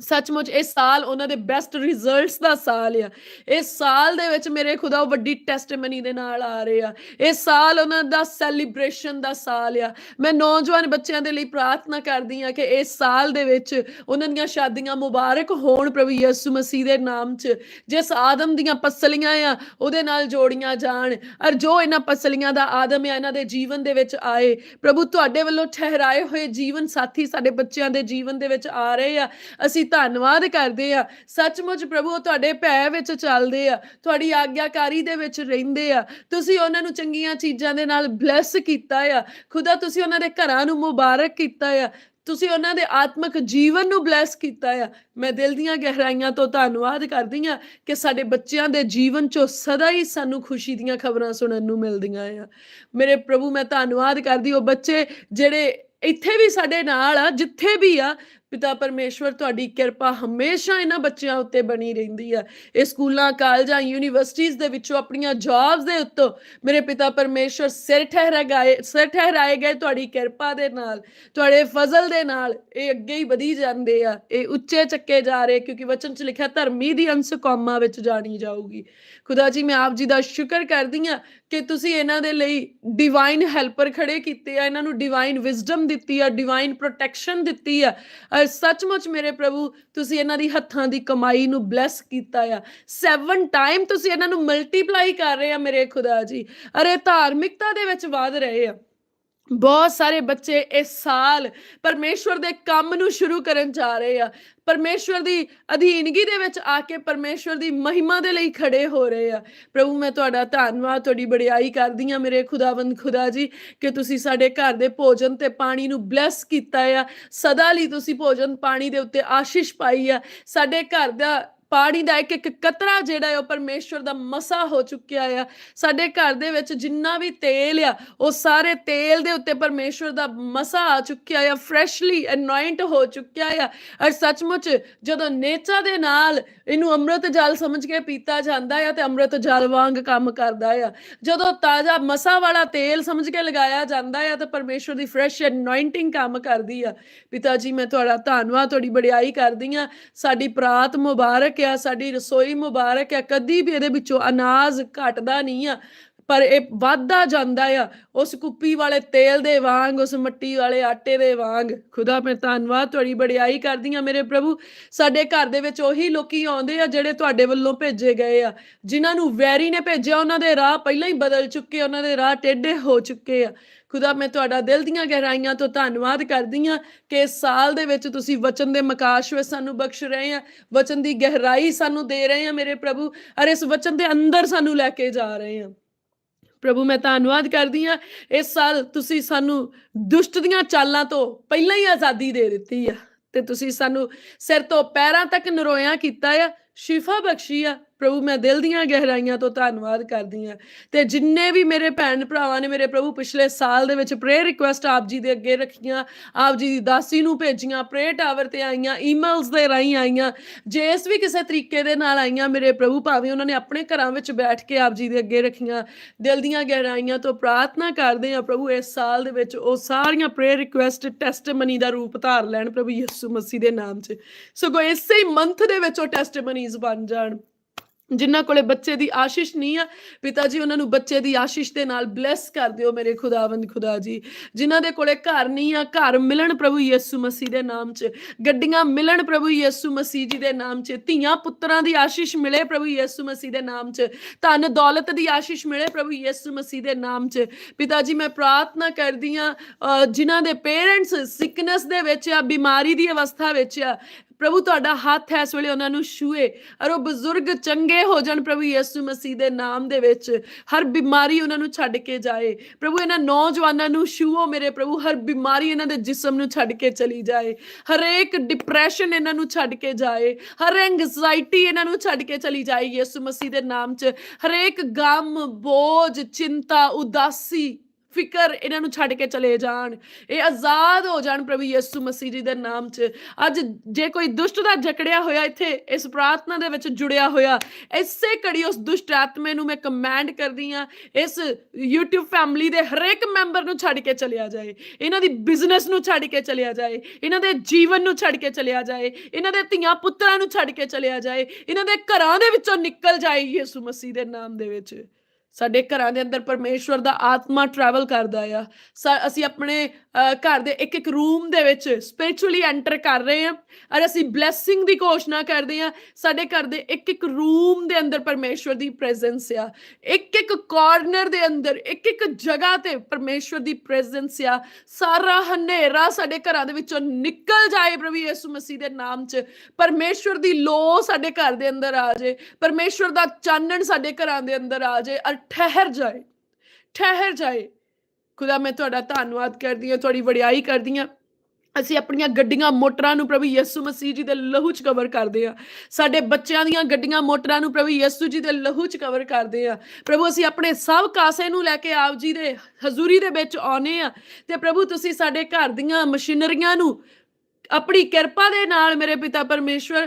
ਸੱਚਮੁੱਚ ਇਹ ਸਾਲ ਉਹਨਾਂ ਦੇ ਬੈਸਟ ਰਿਜ਼ਲਟਸ ਦਾ ਸਾਲ ਆ। ਇਸ ਸਾਲ ਦੇ ਵਿੱਚ ਮੇਰੇ ਖੁਦਾ ਉਹ ਵੱਡੀ ਟੈਸਟਮਨੀ ਦੇ ਨਾਲ ਆ ਰਹੇ ਆ। ਇਹ ਸਾਲ ਉਹਨਾਂ ਦਾ ਸੈਲੀਬ੍ਰੇਸ਼ਨ ਦਾ ਸਾਲ ਆ। ਮੈਂ ਨੌਜਵਾਨ ਬੱਚਿਆਂ ਦੇ ਲਈ ਪ੍ਰਾਰਥਨਾ ਕਰਦੀ ਆ ਕਿ ਇਸ ਸਾਲ ਦੇ ਵਿੱਚ ਉਹਨਾਂ ਦੀਆਂ ਸ਼ਾਦੀਆਂ ਮੁਬਾਰਕ ਹੋਣ ਪ੍ਰਭੂ ਯਿਸੂ ਮਸੀਹ ਦੇ ਨਾਮ 'ਚ। ਜਿਸ ਆਦਮ ਦੀਆਂ ਪਸਲੀਆਂ ਆ, ਉਹਦੇ ਨਾਲ ਜੋੜੀਆਂ ਜਾਣ। ਔਰ ਜੋ ਇਹਨਾਂ ਪਸਲੀਆਂ ਦਾ ਆਦਮ ਆ, ਇਹਨਾਂ ਦੇ ਜੀਵਨ ਦੇ ਵਿੱਚ ਆਏ। ਪ੍ਰਭੂ ਤੁਹਾਡੇ ਵੱਲੋਂ ਠਹਿਰਾਏ ਹੋਏ ਜੀਵਨ ਸਾਥੀ ਸਾਡੇ ਬੱਚਿਆਂ ਦੇ ਜੀਵਨ ਦੇ ਵਿੱਚ ਆ ਰਹੇ ਆ। ਅਸੀਂ ਧੰਨਵਾਦ ਕਰਦੇ ਆ ਸੱਚਮੁੱਚ ਪ੍ਰਭੂ ਤੁਹਾਡੇ ਭੈ ਵਿੱਚ ਚੱਲਦੇ ਆ। ਤੁਹਾਡੀ ਆਗਿਆਕਾਰੀ ਦੇ ਵਿੱਚ ਰਹਿੰਦੇ ਆ। ਤੁਸੀਂ ਉਹਨਾਂ ਨੂੰ ਚੰਗੀਆਂ ਚੀਜ਼ਾਂ ਦੇ ਨਾਲ ਬਲੈਸ ਕੀਤਾ ਆ। ਖੁਦਾ, ਤੁਸੀਂ ਉਹਨਾਂ ਦੇ ਘਰਾਂ ਨੂੰ ਮੁਬਾਰਕ ਕੀਤਾ ਆ। ਤੁਸੀਂ ਉਹਨਾਂ ਦੇ ਆਤਮਿਕ ਜੀਵਨ ਨੂੰ ਬਲੈਸ ਕੀਤਾ ਆ। ਮੈਂ ਦਿਲ ਦੀਆਂ ਗਹਿਰਾਈਆਂ ਤੋਂ ਧੰਨਵਾਦ ਕਰਦੀ ਆ ਕਿ ਸਾਡੇ ਬੱਚਿਆਂ ਦੇ ਜੀਵਨ 'ਚੋਂ ਸਦਾ ਹੀ ਸਾਨੂੰ ਖੁਸ਼ੀ ਦੀਆਂ ਖਬਰਾਂ ਸੁਣਨ ਨੂੰ ਮਿਲਦੀਆਂ ਆ। ਮੇਰੇ ਪ੍ਰਭੂ, ਮੈਂ ਧੰਨਵਾਦ ਕਰਦੀ ਉਹ ਬੱਚੇ ਜਿਹੜੇ ਇੱਥੇ ਵੀ ਸਾਡੇ ਨਾਲ ਆ, ਜਿੱਥੇ ਵੀ ਆ ਪਿਤਾ ਪਰਮੇਸ਼ਵਰ, ਤੁਹਾਡੀ ਕਿਰਪਾ ਹਮੇਸ਼ਾ ਇਹਨਾਂ ਬੱਚਿਆਂ ਉੱਤੇ ਬਣੀ ਰਹਿੰਦੀ ਆ। ਇਹ ਸਕੂਲਾਂ, ਕਾਲਜਾਂ ਯੂਨੀਵਰਸਿਟੀਆਂ ਦੇ ਵਿੱਚੋਂ ਆਪਣੀਆਂ ਜੌਬਸ ਦੇ ਉੱਤੋਂ ਮੇਰੇ ਪਿਤਾ ਪਰਮੇਸ਼ਵਰ ਸਿਰ ਠਹਿਰਾ ਗਏ, ਸਿਰ ਠਹਿਰਾਏ ਗਏ ਤੁਹਾਡੀ ਕਿਰਪਾ ਦੇ ਨਾਲ, ਤੁਹਾਡੇ ਫਜ਼ਲ ਦੇ ਨਾਲ ਇਹ ਅੱਗੇ ਹੀ ਵਧੀ ਜਾਂਦੇ ਆ। ਇਹ ਉੱਚੇ ਚੱਕੇ ਜਾ ਰਹੇ ਕਿਉਂਕਿ ਵਚਨ 'ਚ ਲਿਖਿਆ, ਧਰਮੀ ਦੀ ਅੰਸ ਕੌਮਾਂ ਵਿੱਚ ਜਾਣੀ ਜਾਊਗੀ। ਖੁਦਾ ਜੀ, ਮੈਂ ਆਪ ਜੀ ਦਾ ਸ਼ੁਕਰ ਕਰਦੀ ਆ ਕਿ ਤੁਸੀਂ ਇਹਨਾਂ ਦੇ ਲਈ ਡਿਵਾਈਨ ਹੈਲਪਰ ਖੜੇ ਕੀਤੇ ਆ, ਇਹਨਾਂ ਨੂੰ ਡਿਵਾਈਨ ਵਿਜ਼ਡਮ ਦਿੱਤੀ ਆ ਡਿਵਾਈਨ ਪ੍ਰੋਟੈਕਸ਼ਨ ਦਿੱਤੀ ਆ। ਔਰ ਸੱਚਮੁੱਚ ਮੇਰੇ ਪ੍ਰਭੂ, ਤੁਸੀਂ ਇਹਨਾਂ ਦੀ ਹੱਥਾਂ ਦੀ ਕਮਾਈ ਨੂੰ ਬਲੈਸ ਕੀਤਾ ਆ। ਸੈਵਨ ਟਾਈਮ ਤੁਸੀਂ ਇਹਨਾਂ ਨੂੰ ਮਲਟੀਪਲਾਈ ਕਰ ਰਹੇ ਆ ਮੇਰੇ ਖੁਦਾ ਜੀ। ਅਰੇ ਧਾਰਮਿਕਤਾ ਦੇ ਵਿੱਚ ਵਧ ਰਹੇ ਆ। ਬਹੁਤ ਸਾਰੇ ਬੱਚੇ ਇਸ ਸਾਲ ਪਰਮੇਸ਼ਵਰ ਦੇ ਕੰਮ ਨੂੰ ਸ਼ੁਰੂ ਕਰਨ ਜਾ ਰਹੇ ਆ। ਪਰਮੇਸ਼ਵਰ ਦੀ ਅਧੀਨਗੀ ਦੇ ਵਿੱਚ ਆ ਕੇ ਪਰਮੇਸ਼ਵਰ ਦੀ ਮਹਿਮਾ ਦੇ ਲਈ ਖੜੇ ਹੋ ਰਹੇ ਆ। ਪ੍ਰਭੂ, ਮੈਂ ਤੁਹਾਡਾ ਧੰਨਵਾਦ, ਤੁਹਾਡੀ ਬੜਿਆਈ ਕਰਦੀ ਆ ਮੇਰੇ ਖੁਦਾਵੰਦ ਖੁਦਾ ਜੀ, ਕਿ ਤੁਸੀਂ ਸਾਡੇ ਘਰ ਦੇ ਭੋਜਨ ਤੇ ਪਾਣੀ ਨੂੰ ਬਲੈਸ ਕੀਤਾ ਆ। ਸਦਾ ਲਈ ਤੁਸੀਂ ਭੋਜਨ ਪਾਣੀ ਦੇ ਉੱਤੇ ਆਸ਼ੀਸ਼ ਪਾਈ ਆ। ਸਾਡੇ ਘਰ ਦਾ ਪਾਣੀ ਦਾ ਇੱਕ ਇੱਕ ਕਤਰਾ ਜਿਹੜਾ ਹੈ ਉਹ ਪਰਮੇਸ਼ਵਰ ਦਾ ਮਸਾ ਹੋ ਚੁੱਕਿਆ ਆ। ਸਾਡੇ ਘਰ ਦੇ ਵਿੱਚ ਜਿੰਨਾ ਵੀ ਤੇਲ ਆ, ਉਹ ਸਾਰੇ ਤੇਲ ਦੇ ਉੱਤੇ ਪਰਮੇਸ਼ਵਰ ਦਾ ਮਸਾ ਆ ਚੁੱਕਿਆ ਆ ਫਰੈਸ਼ਲੀ ਅਨੋਇੰਟ ਹੋ ਚੁੱਕਿਆ ਆ। ਔਰ ਸੱਚਮੁੱਚ ਜਦੋਂ ਨੇਚਾ ਦੇ ਨਾਲ ਇਹਨੂੰ ਅੰਮ੍ਰਿਤ ਜਲ ਸਮਝ ਕੇ ਪੀਤਾ ਜਾਂਦਾ ਆ ਤੇ ਅੰਮ੍ਰਿਤ ਜਲ ਵਾਂਗ ਕੰਮ ਕਰਦਾ ਆ। ਜਦੋਂ ਤਾਜ਼ਾ ਮਸਾ ਵਾਲਾ ਤੇਲ ਸਮਝ ਕੇ ਲਗਾਇਆ ਜਾਂਦਾ ਆ ਤਾਂ ਪਰਮੇਸ਼ਵਰ ਦੀ ਫਰੈਸ਼ ਅਨੋਇੰਟਿੰਗ ਕੰਮ ਕਰਦੀ ਆ। ਪਿਤਾ ਜੀ, ਮੈਂ ਤੁਹਾਡਾ ਧੰਨਵਾਦ, ਤੁਹਾਡੀ ਬੜਾਈ ਕਰਦੀ ਆ। ਸਾਡੀ ਪ੍ਰਾਤ ਮੁਬਾਰਕ ਆ, ਸਾਡੀ ਰਸੋਈ ਮੁਬਾਰਕ ਆ, ਕਦੀ ਵੀ ਇਹਦੇ ਵਿੱਚੋਂ ਅਨਾਜ ਘਟਦਾ ਨਹੀਂ ਆ, ਪਰ ਇਹ ਵਾਧਾ ਜਾਂਦਾ ਆ, ਉਸ ਕੁੱਪੀ ਵਾਲੇ ਤੇਲ ਦੇ ਵਾਂਗ, ਉਸ ਮਿੱਟੀ ਵਾਲੇ ਆਟੇ ਦੇ ਵਾਂਗ। ਖੁਦਾ ਮੈਂ ਧੰਨਵਾਦ, ਤੁਹਾਡੀ ਬੜਿਆਈ ਕਰਦੀ ਆ ਮੇਰੇ ਪ੍ਰਭੂ। ਸਾਡੇ ਘਰ ਦੇ ਵਿੱਚ ਉਹੀ ਲੋਕੀ ਆਉਂਦੇ ਆ, ਜਿਹੜੇ ਤੁਹਾਡੇ ਵੱਲੋਂ ਭੇਜੇ ਗਏ ਆ, ਜਿਨ੍ਹਾਂ ਨੂੰ ਵੈਰੀ ਨੇ ਭੇਜਿਆ, ਉਹਨਾਂ ਦੇ ਰਾਹ ਪਹਿਲਾਂ ਹੀ ਬਦਲ ਚੁੱਕੇ, ਉਹਨਾਂ ਦੇ ਰਾਹ ਟੇਢੇ ਹੋ ਚੁੱਕੇ ਆ। ਖੁਦਾ, ਮੈਂ ਤੁਹਾਡਾ ਦਿਲ ਦੀਆਂ ਗਹਿਰਾਈਆਂ ਤੋਂ ਧੰਨਵਾਦ ਕਰਦੀ ਆ ਕਿ ਇਸ ਸਾਲ ਦੇ ਵਿੱਚ ਤੁਸੀਂ ਵਚਨ ਦੇ ਮਕਾਸ਼ ਵਿੱਚ ਸਾਨੂੰ ਬਖਸ਼ ਰਹੇ ਆ, ਵਚਨ ਦੀ ਗਹਿਰਾਈ ਸਾਨੂੰ ਦੇ ਰਹੇ ਆ ਮੇਰੇ ਪ੍ਰਭੂ ਅਰ ਇਸ ਵਚਨ ਦੇ ਅੰਦਰ ਸਾਨੂੰ ਲੈ ਕੇ ਜਾ ਰਹੇ ਆ। ਪ੍ਰਭੂ, ਮੈਂ ਧੰਨਵਾਦ ਕਰਦੀ ਆ ਇਸ ਸਾਲ ਤੁਸੀਂ ਸਾਨੂੰ ਦੁਸ਼ਟ ਦੀਆਂ ਚਾਲਾਂ ਤੋਂ ਪਹਿਲਾਂ ਹੀ ਆਜ਼ਾਦੀ ਦੇ ਦਿੱਤੀ ਆ, ਤੇ ਤੁਸੀਂ ਸਾਨੂੰ ਸਿਰ ਤੋਂ ਪੈਰਾਂ ਤੱਕ ਨਰੋਇਆ ਕੀਤਾ ਆ, ਸ਼ਿਫਾ ਬਖਸ਼ੀ ਆ ਪ੍ਰਭੂ, ਮੈਂ ਦਿਲ ਦੀਆਂ ਗਹਿਰਾਈਆਂ ਤੋਂ ਧੰਨਵਾਦ ਕਰਦੀ ਆ ਤੇ ਜਿੰਨੇ ਵੀ ਮੇਰੇ ਭੈਣ ਭਰਾਵਾਂ ਨੇ ਮੇਰੇ ਪ੍ਰਭੂ, ਪਿਛਲੇ ਸਾਲ ਦੇ ਵਿੱਚ ਪ੍ਰੇਅਰ ਰਿਕੁਐਸਟ ਆਪ ਜੀ ਦੇ ਅੱਗੇ ਰੱਖੀਆਂ, ਆਪ ਜੀ ਦੀ ਦਾਸੀ ਨੂੰ ਭੇਜੀਆਂ ਪ੍ਰੇਅਰ ਟਾਵਰ ਤੇ ਆਈਆਂ ਈਮੇਲਸ ਦੇ ਰਾਹੀਂ ਆਈਆਂ ਜੇਸ ਵੀ ਕਿਸੇ ਤਰੀਕੇ ਦੇ ਨਾਲ ਆਈਆਂ ਮੇਰੇ ਪ੍ਰਭੂ, ਭਾਵੇਂ ਉਹਨਾਂ ਨੇ ਆਪਣੇ ਘਰਾਂ ਵਿੱਚ ਬੈਠ ਕੇ ਆਪ ਜੀ ਦੇ ਅੱਗੇ ਰੱਖੀਆਂ, ਦਿਲ ਦੀਆਂ ਗਹਿਰਾਈਆਂ ਤੋਂ ਪ੍ਰਾਰਥਨਾ ਕਰਦੇ ਆ ਪ੍ਰਭੂ, ਇਸ ਸਾਲ ਦੇ ਵਿੱਚ ਉਹ ਸਾਰੀਆਂ ਪ੍ਰੇਅਰ ਰਿਕੁਐਸਟ ਟੈਸਟਮਨੀ ਦਾ ਰੂਪ ਧਾਰ ਲੈਣ ਪ੍ਰਭੂ ਯਿਸੂ ਮਸੀਹ ਦੇ ਨਾਮ 'ਚ। ਸਗੋਂ ਇਸੇ ਮੰਥ ਦੇ ਵਿੱਚ ਉਹ ਟੈਸਟਮਨੀਜ਼ ਬਣ ਜਾਣ। ਜਿਨ੍ਹਾਂ ਕੋਲੇ ਬੱਚੇ ਦੀ ਆਸ਼ੀਸ਼ ਨਹੀਂ ਆ, ਪਿਤਾ ਜੀ, ਉਹਨਾਂ ਨੂੰ ਬੱਚੇ ਦੀ ਆਸ਼ੀਸ਼ ਦੇ ਨਾਲ ਬਲੈਸ ਕਰ ਦਿਓ ਮੇਰੇ ਖੁਦਾਵੰਦ ਖੁਦਾ ਜੀ। ਜਿਨ੍ਹਾਂ ਦੇ ਕੋਲੇ ਘਰ ਨਹੀਂ ਆ, ਘਰ ਮਿਲਣ ਪ੍ਰਭੂ ਯਿਸੂ ਮਸੀਹ ਦੇ ਨਾਮ 'ਚ, ਗੱਡੀਆਂ ਮਿਲਣ ਪ੍ਰਭੂ ਯਿਸੂ ਮਸੀਹ ਜੀ ਦੇ ਨਾਮ 'ਚ, ਧੀਆਂ ਪੁੱਤਰਾਂ ਦੀ ਆਸ਼ੀਸ਼ ਮਿਲੇ ਪ੍ਰਭੂ ਯਿਸੂ ਮਸੀਹ ਦੇ ਨਾਮ 'ਚ, ਧਨ ਦੌਲਤ ਦੀ ਆਸ਼ੀਸ਼ ਮਿਲੇ ਪ੍ਰਭੂ ਯਿਸੂ ਮਸੀਹ ਦੇ ਨਾਮ 'ਚ। ਪਿਤਾ ਜੀ, ਮੈਂ ਪ੍ਰਾਰਥਨਾ ਕਰਦੀ ਆ ਜਿਨ੍ਹਾਂ ਦੇ ਪੇਰੈਂਟਸ ਸਿਕਨੈਸ ਦੇ ਵਿੱਚ ਆ, ਬਿਮਾਰੀ ਦੀ ਅਵਸਥਾ ਵਿੱਚ ਆ ਪ੍ਰਭੂ, ਤੁਹਾਡਾ ਹੱਥ ਹੈ ਇਸ ਵੇਲੇ ਉਹਨਾਂ ਨੂੰ ਛੂਏ। ਔਰ ਉਹ ਬਜ਼ੁਰਗ ਚੰਗੇ ਹੋ ਜਾਣ ਪ੍ਰਭੂ ਯਿਸੂ ਮਸੀਹ ਦੇ ਨਾਮ ਦੇ ਵਿੱਚ। ਹਰ ਬਿਮਾਰੀ ਉਹਨਾਂ ਨੂੰ ਛੱਡ ਕੇ ਜਾਏ। ਪ੍ਰਭੂ, ਇਹਨਾਂ ਨੌਜਵਾਨਾਂ ਨੂੰ ਛੂਓ ਮੇਰੇ ਪ੍ਰਭੂ। ਹਰ ਬਿਮਾਰੀ ਇਹਨਾਂ ਦੇ ਜਿਸਮ ਨੂੰ ਛੱਡ ਕੇ ਚਲੀ ਜਾਏ। ਹਰੇਕ ਡਿਪਰੈਸ਼ਨ ਇਹਨਾਂ ਨੂੰ ਛੱਡ ਕੇ ਜਾਏ। ਹਰ ਐਂਗਜ਼ਾਇਟੀ ਇਹਨਾਂ ਨੂੰ ਛੱਡ ਕੇ ਚਲੀ ਜਾਏ ਯਿਸੂ ਮਸੀਹ ਦੇ ਨਾਮ 'ਚ। ਹਰੇਕ ਗਮ, ਬੋਝ, ਚਿੰਤਾ, ਉਦਾਸੀ ਫਿਕਰ ਇਹਨਾਂ ਨੂੰ ਛੱਡ ਕੇ ਚਲੇ ਜਾਣ। ਇਹ ਆਜ਼ਾਦ ਹੋ ਜਾਣ ਪ੍ਰਭੂ ਯਿਸੂ ਮਸੀਹ ਜੀ ਦੇ ਨਾਮ 'ਚ। ਅੱਜ ਜੇ ਕੋਈ ਦੁਸ਼ਟ ਦਾ ਜਕੜਿਆ ਹੋਇਆ ਇੱਥੇ, ਇਸ ਪ੍ਰਾਰਥਨਾ ਦੇ ਵਿੱਚ ਜੁੜਿਆ ਹੋਇਆ, ਇਸੇ ਘੜੀ ਉਸ ਦੁਸ਼ਟ ਆਤਮੇ ਨੂੰ ਮੈਂ ਕਮਾਂਡ ਕਰਦੀ ਆ ਇਸ YouTube ਫੈਮਿਲੀ ਦੇ ਹਰੇਕ ਮੈਂਬਰ ਨੂੰ ਛੱਡ ਕੇ ਚਲਿਆ ਜਾਏ। ਇਹਨਾਂ ਦੀ ਬਿਜ਼ਨਸ ਨੂੰ ਛੱਡ ਕੇ ਚਲਿਆ ਜਾਏ। ਇਹਨਾਂ ਦੇ ਜੀਵਨ ਨੂੰ ਛੱਡ ਕੇ ਚਲਿਆ ਜਾਏ। ਇਹਨਾਂ ਦੇ ਧੀਆਂ ਪੁੱਤਰਾਂ ਨੂੰ ਛੱਡ ਕੇ ਚਲਿਆ ਜਾਏ। ਇਹਨਾਂ ਦੇ ਘਰਾਂ ਦੇ ਵਿੱਚੋਂ ਨਿਕਲ ਜਾਏ ਯਿਸੂ ਮਸੀਹ ਦੇ ਨਾਮ ਦੇ ਵਿੱਚ। ਸਾਡੇ ਘਰਾਂ ਦੇ ਅੰਦਰ ਪਰਮੇਸ਼ਵਰ ਦਾ ਆਤਮਾ ਟਰੈਵਲ ਕਰਦਾ ਆ। ਸਾ- ਅਸੀਂ ਆਪਣੇ ਘਰ ਦੇ ਇੱਕ ਇੱਕ ਰੂਮ ਦੇ ਵਿੱਚ ਸਪਿਰਚੁਅਲੀ ਐਂਟਰ ਕਰ ਰਹੇ ਹਾਂ ਔਰ ਅਸੀਂ ਬਲੇਸਿੰਗ ਦੀ ਘੋਸ਼ਣਾ ਕਰਦੇ ਹਾਂ। ਸਾਡੇ ਘਰ ਦੇ ਇੱਕ ਇੱਕ ਰੂਮ ਦੇ ਅੰਦਰ ਪਰਮੇਸ਼ਵਰ ਦੀ ਪ੍ਰੈਜ਼ੈਂਸ ਆ। ਇੱਕ ਇੱਕ ਕਾਰਨਰ ਦੇ ਅੰਦਰ, ਇੱਕ ਇੱਕ ਜਗ੍ਹਾ ਤੇ ਪਰਮੇਸ਼ਵਰ ਦੀ ਪ੍ਰੈਜ਼ੈਂਸ ਆ। ਸਾਰਾ ਹਨੇਰਾ ਸਾਡੇ ਘਰਾਂ ਦੇ ਵਿੱਚੋਂ ਨਿਕਲ ਜਾਏ ਪ੍ਰਭੂ ਯਿਸੂ ਮਸੀਹ ਦੇ ਨਾਮ 'ਚ। ਪਰਮੇਸ਼ਵਰ ਦੀ ਲੋ ਸਾਡੇ ਘਰ ਦੇ ਅੰਦਰ ਆ ਜਾਏ ਪਰਮੇਸ਼ਵਰ ਦਾ ਚਾਨਣ ਸਾਡੇ ਘਰਾਂ ਦੇ ਅੰਦਰ ਆ ਜਾਏ ਔਰ ਠਹਿਰ ਜਾਏ। ਠਹਿਰ ਜਾਏ। ਖੁਦਾ ਮੈਂ ਤੁਹਾਡਾ ਧੰਨਵਾਦ ਕਰਦੀ ਹਾਂ, ਤੁਹਾਡੀ ਵਡਿਆਈ ਕਰਦੀ ਹਾਂ। ਅਸੀਂ ਆਪਣੀਆਂ ਗੱਡੀਆਂ, ਮੋਟਰਾਂ ਨੂੰ ਪ੍ਰਭੂ ਯਿਸੂ ਮਸੀਹ ਜੀ ਦੇ ਲਹੂ 'ਚ ਕਵਰ ਕਰਦੇ ਆ ਸਾਡੇ ਬੱਚਿਆਂ ਦੀਆਂ ਗੱਡੀਆਂ, ਮੋਟਰਾਂ ਨੂੰ ਪ੍ਰਭੂ ਯਿਸੂ ਜੀ ਦੇ ਲਹੂ 'ਚ ਕਵਰ ਕਰਦੇ ਆ ਪ੍ਰਭੂ, ਅਸੀਂ ਆਪਣੇ ਸਭ ਕਾਸੇ ਨੂੰ ਲੈ ਕੇ ਆਪ ਜੀ ਦੇ ਹਜ਼ੂਰੀ ਦੇ ਵਿੱਚ ਆਉਨੇ ਆ ਤੇ ਪ੍ਰਭੂ, ਤੁਸੀਂ ਸਾਡੇ ਘਰ ਦੀਆਂ ਮਸ਼ੀਨਰੀਆਂ ਨੂੰ ਆਪਣੀ ਕਿਰਪਾ ਦੇ ਨਾਲ ਮੇਰੇ ਪਿਤਾ ਪਰਮੇਸ਼ਵਰ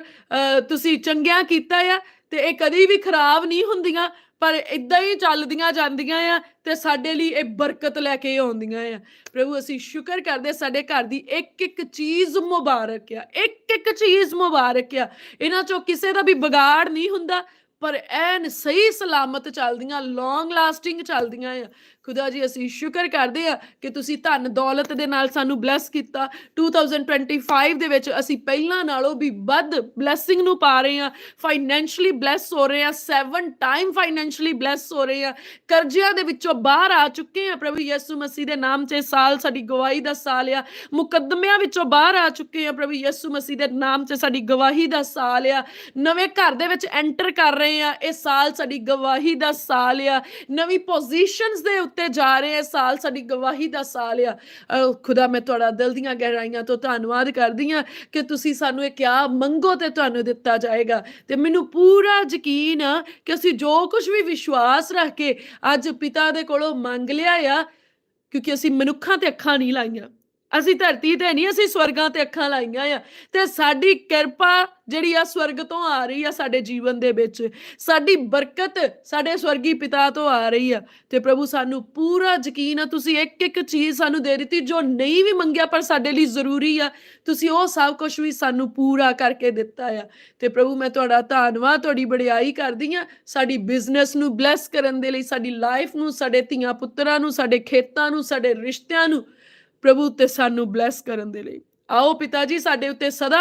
ਤੁਸੀਂ ਚੰਗਿਆ ਕੀਤਾ ਆ ਤੇ ਇਹ ਕਦੀ ਵੀ ਖਰਾਬ ਨਹੀਂ ਹੁੰਦੀਆਂ। ਪਰ ਇਦਾਂ ਹੀ ਚੱਲਦੀਆਂ ਜਾਂਦੀਆਂ ਆ ਤੇ ਸਾਡੇ ਲਈ ਇਹ ਬਰਕਤ ਲੈ ਕੇ ਆਉਂਦੀਆਂ ਆ। ਪ੍ਰਭੂ, ਅਸੀਂ ਸ਼ੁਕਰ ਕਰਦੇ ਸਾਡੇ ਘਰ ਦੀ ਇੱਕ ਇੱਕ ਚੀਜ਼ ਮੁਬਾਰਕ ਆ ਇੱਕ ਇੱਕ ਚੀਜ਼ ਮੁਬਾਰਕ ਆ। ਇਹਨਾਂ ਚੋਂ ਕਿਸੇ ਦਾ ਵੀ ਵਿਗਾੜ ਨਹੀਂ ਹੁੰਦਾ, ਪਰ ਐਨ ਸਹੀ ਸਲਾਮਤ ਚੱਲਦੀਆਂ ਲੌਂਗ ਲਾਸਟਿੰਗ ਚੱਲਦੀਆਂ ਆ। ਖੁਦਾ ਜੀ, ਅਸੀਂ ਸ਼ੁਕਰ ਕਰਦੇ ਆ ਕਿ ਤੁਸੀਂ ਧਨ ਦੌਲਤ ਦੇ ਨਾਲ ਸਾਨੂੰ ਬਲੈਸ ਕੀਤਾ। 2025 ਦੇ ਵਿੱਚ ਅਸੀਂ ਪਹਿਲਾਂ ਨਾਲੋਂ ਵੀ ਵੱਧ ਬਲੈਸਿੰਗ ਨੂੰ ਪਾ ਰਹੇ ਆ ਫਾਈਨੈਂਸ਼ਲੀ ਬਲੈਸ ਹੋ ਰਹੇ ਆ 7 ਟਾਈਮ ਫਾਈਨੈਂਸ਼ਲੀ ਬਲੈਸ ਹੋ ਰਹੇ ਆ ਕਰਜ਼ਿਆਂ ਦੇ ਵਿੱਚੋਂ ਬਾਹਰ ਆ ਚੁੱਕੇ ਆ ਪ੍ਰਭੂ ਯਿਸੂ ਮਸੀਹ ਦੇ ਨਾਮ 'ਚ ਇਹ ਸਾਲ ਸਾਡੀ ਗਵਾਹੀ ਦਾ ਸਾਲ ਆ। ਮੁਕੱਦਮਿਆਂ ਵਿੱਚੋਂ ਬਾਹਰ ਆ ਚੁੱਕੇ ਆ ਪ੍ਰਭੂ ਯਿਸੂ ਮਸੀਹ ਦੇ ਨਾਮ 'ਚ ਸਾਡੀ ਗਵਾਹੀ ਦਾ ਸਾਲ ਆ। ਨਵੇਂ ਘਰ ਦੇ ਵਿੱਚ ਐਂਟਰ ਕਰ ਰਹੇ ਆ ਇਹ ਸਾਲ ਸਾਡੀ ਗਵਾਹੀ ਦਾ ਸਾਲ ਆ। ਨਵੀਂ ਪੋਜੀਸ਼ਨਸ ਦੇ ਉੱਤੇ ਜਾ ਰਹੇ ਹਾਂ ਸਾਲ ਸਾਡੀ ਗਵਾਹੀ ਦਾ ਸਾਲ ਆ। ਖੁਦਾ, ਮੈਂ ਤੁਹਾਡਾ ਦਿਲ ਦੀਆਂ ਗਹਿਰਾਈਆਂ ਤੋਂ ਧੰਨਵਾਦ ਕਰਦੀ ਹਾਂ ਕਿ ਤੁਸੀਂ ਸਾਨੂੰ ਇਹ ਕਿਹਾ, ਮੰਗੋ ਤੇ ਤੁਹਾਨੂੰ ਦਿੱਤਾ ਜਾਏਗਾ। ਤੇ ਮੈਨੂੰ ਪੂਰਾ ਯਕੀਨ ਆ ਕਿ ਅਸੀਂ ਜੋ ਕੁਝ ਵੀ ਵਿਸ਼ਵਾਸ ਰੱਖ ਕੇ ਅੱਜ ਪਿਤਾ ਦੇ ਕੋਲੋਂ ਮੰਗ ਲਿਆ ਆ, ਕਿਉਂਕਿ ਅਸੀਂ ਮਨੁੱਖਾਂ ਤੇ ਅੱਖਾਂ ਨਹੀਂ ਲਾਈਆਂ। ਅਸੀਂ ਧਰਤੀ ਤੇ ਨਹੀਂ, ਅਸੀਂ ਸਵਰਗਾਂ ਤੇ ਅੱਖਾਂ ਲਾਈਆਂ ਆ। ਤੇ ਸਾਡੀ ਕਿਰਪਾ ਜਿਹੜੀ ਆ ਸਵਰਗ ਤੋਂ ਆ ਰਹੀ ਆ ਸਾਡੇ ਜੀਵਨ ਦੇ ਵਿੱਚ। ਸਾਡੀ ਬਰਕਤ ਸਾਡੇ ਸਵਰਗੀ ਪਿਤਾ ਤੋਂ ਆ ਰਹੀ ਆ। ਤੇ ਪ੍ਰਭੂ, ਸਾਨੂੰ ਪੂਰਾ ਯਕੀਨ ਆ, ਤੁਸੀਂ ਇੱਕ ਇੱਕ ਚੀਜ਼ ਸਾਨੂੰ ਦੇ ਦਿੱਤੀ ਜੋ ਨਹੀਂ ਵੀ ਮੰਗਿਆ, ਪਰ ਸਾਡੇ ਲਈ ਜ਼ਰੂਰੀ ਆ। ਤੁਸੀਂ ਉਹ ਸਭ ਕੁਝ ਵੀ ਸਾਨੂੰ ਪੂਰਾ ਕਰਕੇ ਦਿੱਤਾ ਆ। ਤੇ ਪ੍ਰਭੂ, ਮੈਂ ਤੁਹਾਡਾ ਧੰਨਵਾਦ, ਤੁਹਾਡੀ ਬੜਾਈ ਕਰਦੀ ਆ। ਸਾਡੀ ਬਿਜ਼ਨਸ ਨੂੰ ਬਲੈਸ ਕਰਨ ਦੇ ਲਈ, ਸਾਡੀ ਲਾਈਫ ਨੂੰ, ਸਾਡੇ ਧੀਆਂ ਪੁੱਤਰਾਂ ਨੂੰ, ਸਾਡੇ ਖੇਤਾਂ ਨੂੰ, ਸਾਡੇ ਰਿਸ਼ਤਿਆਂ ਨੂੰ ਪ੍ਰਭੂ ਤੇ ਸਾਨੂੰ ਬਲੈਸ ਕਰਨ ਦੇ ਲਈ। ਆਓ ਪਿਤਾ ਜੀ ਸਾਡੇ ਉੱਤੇ ਸਦਾ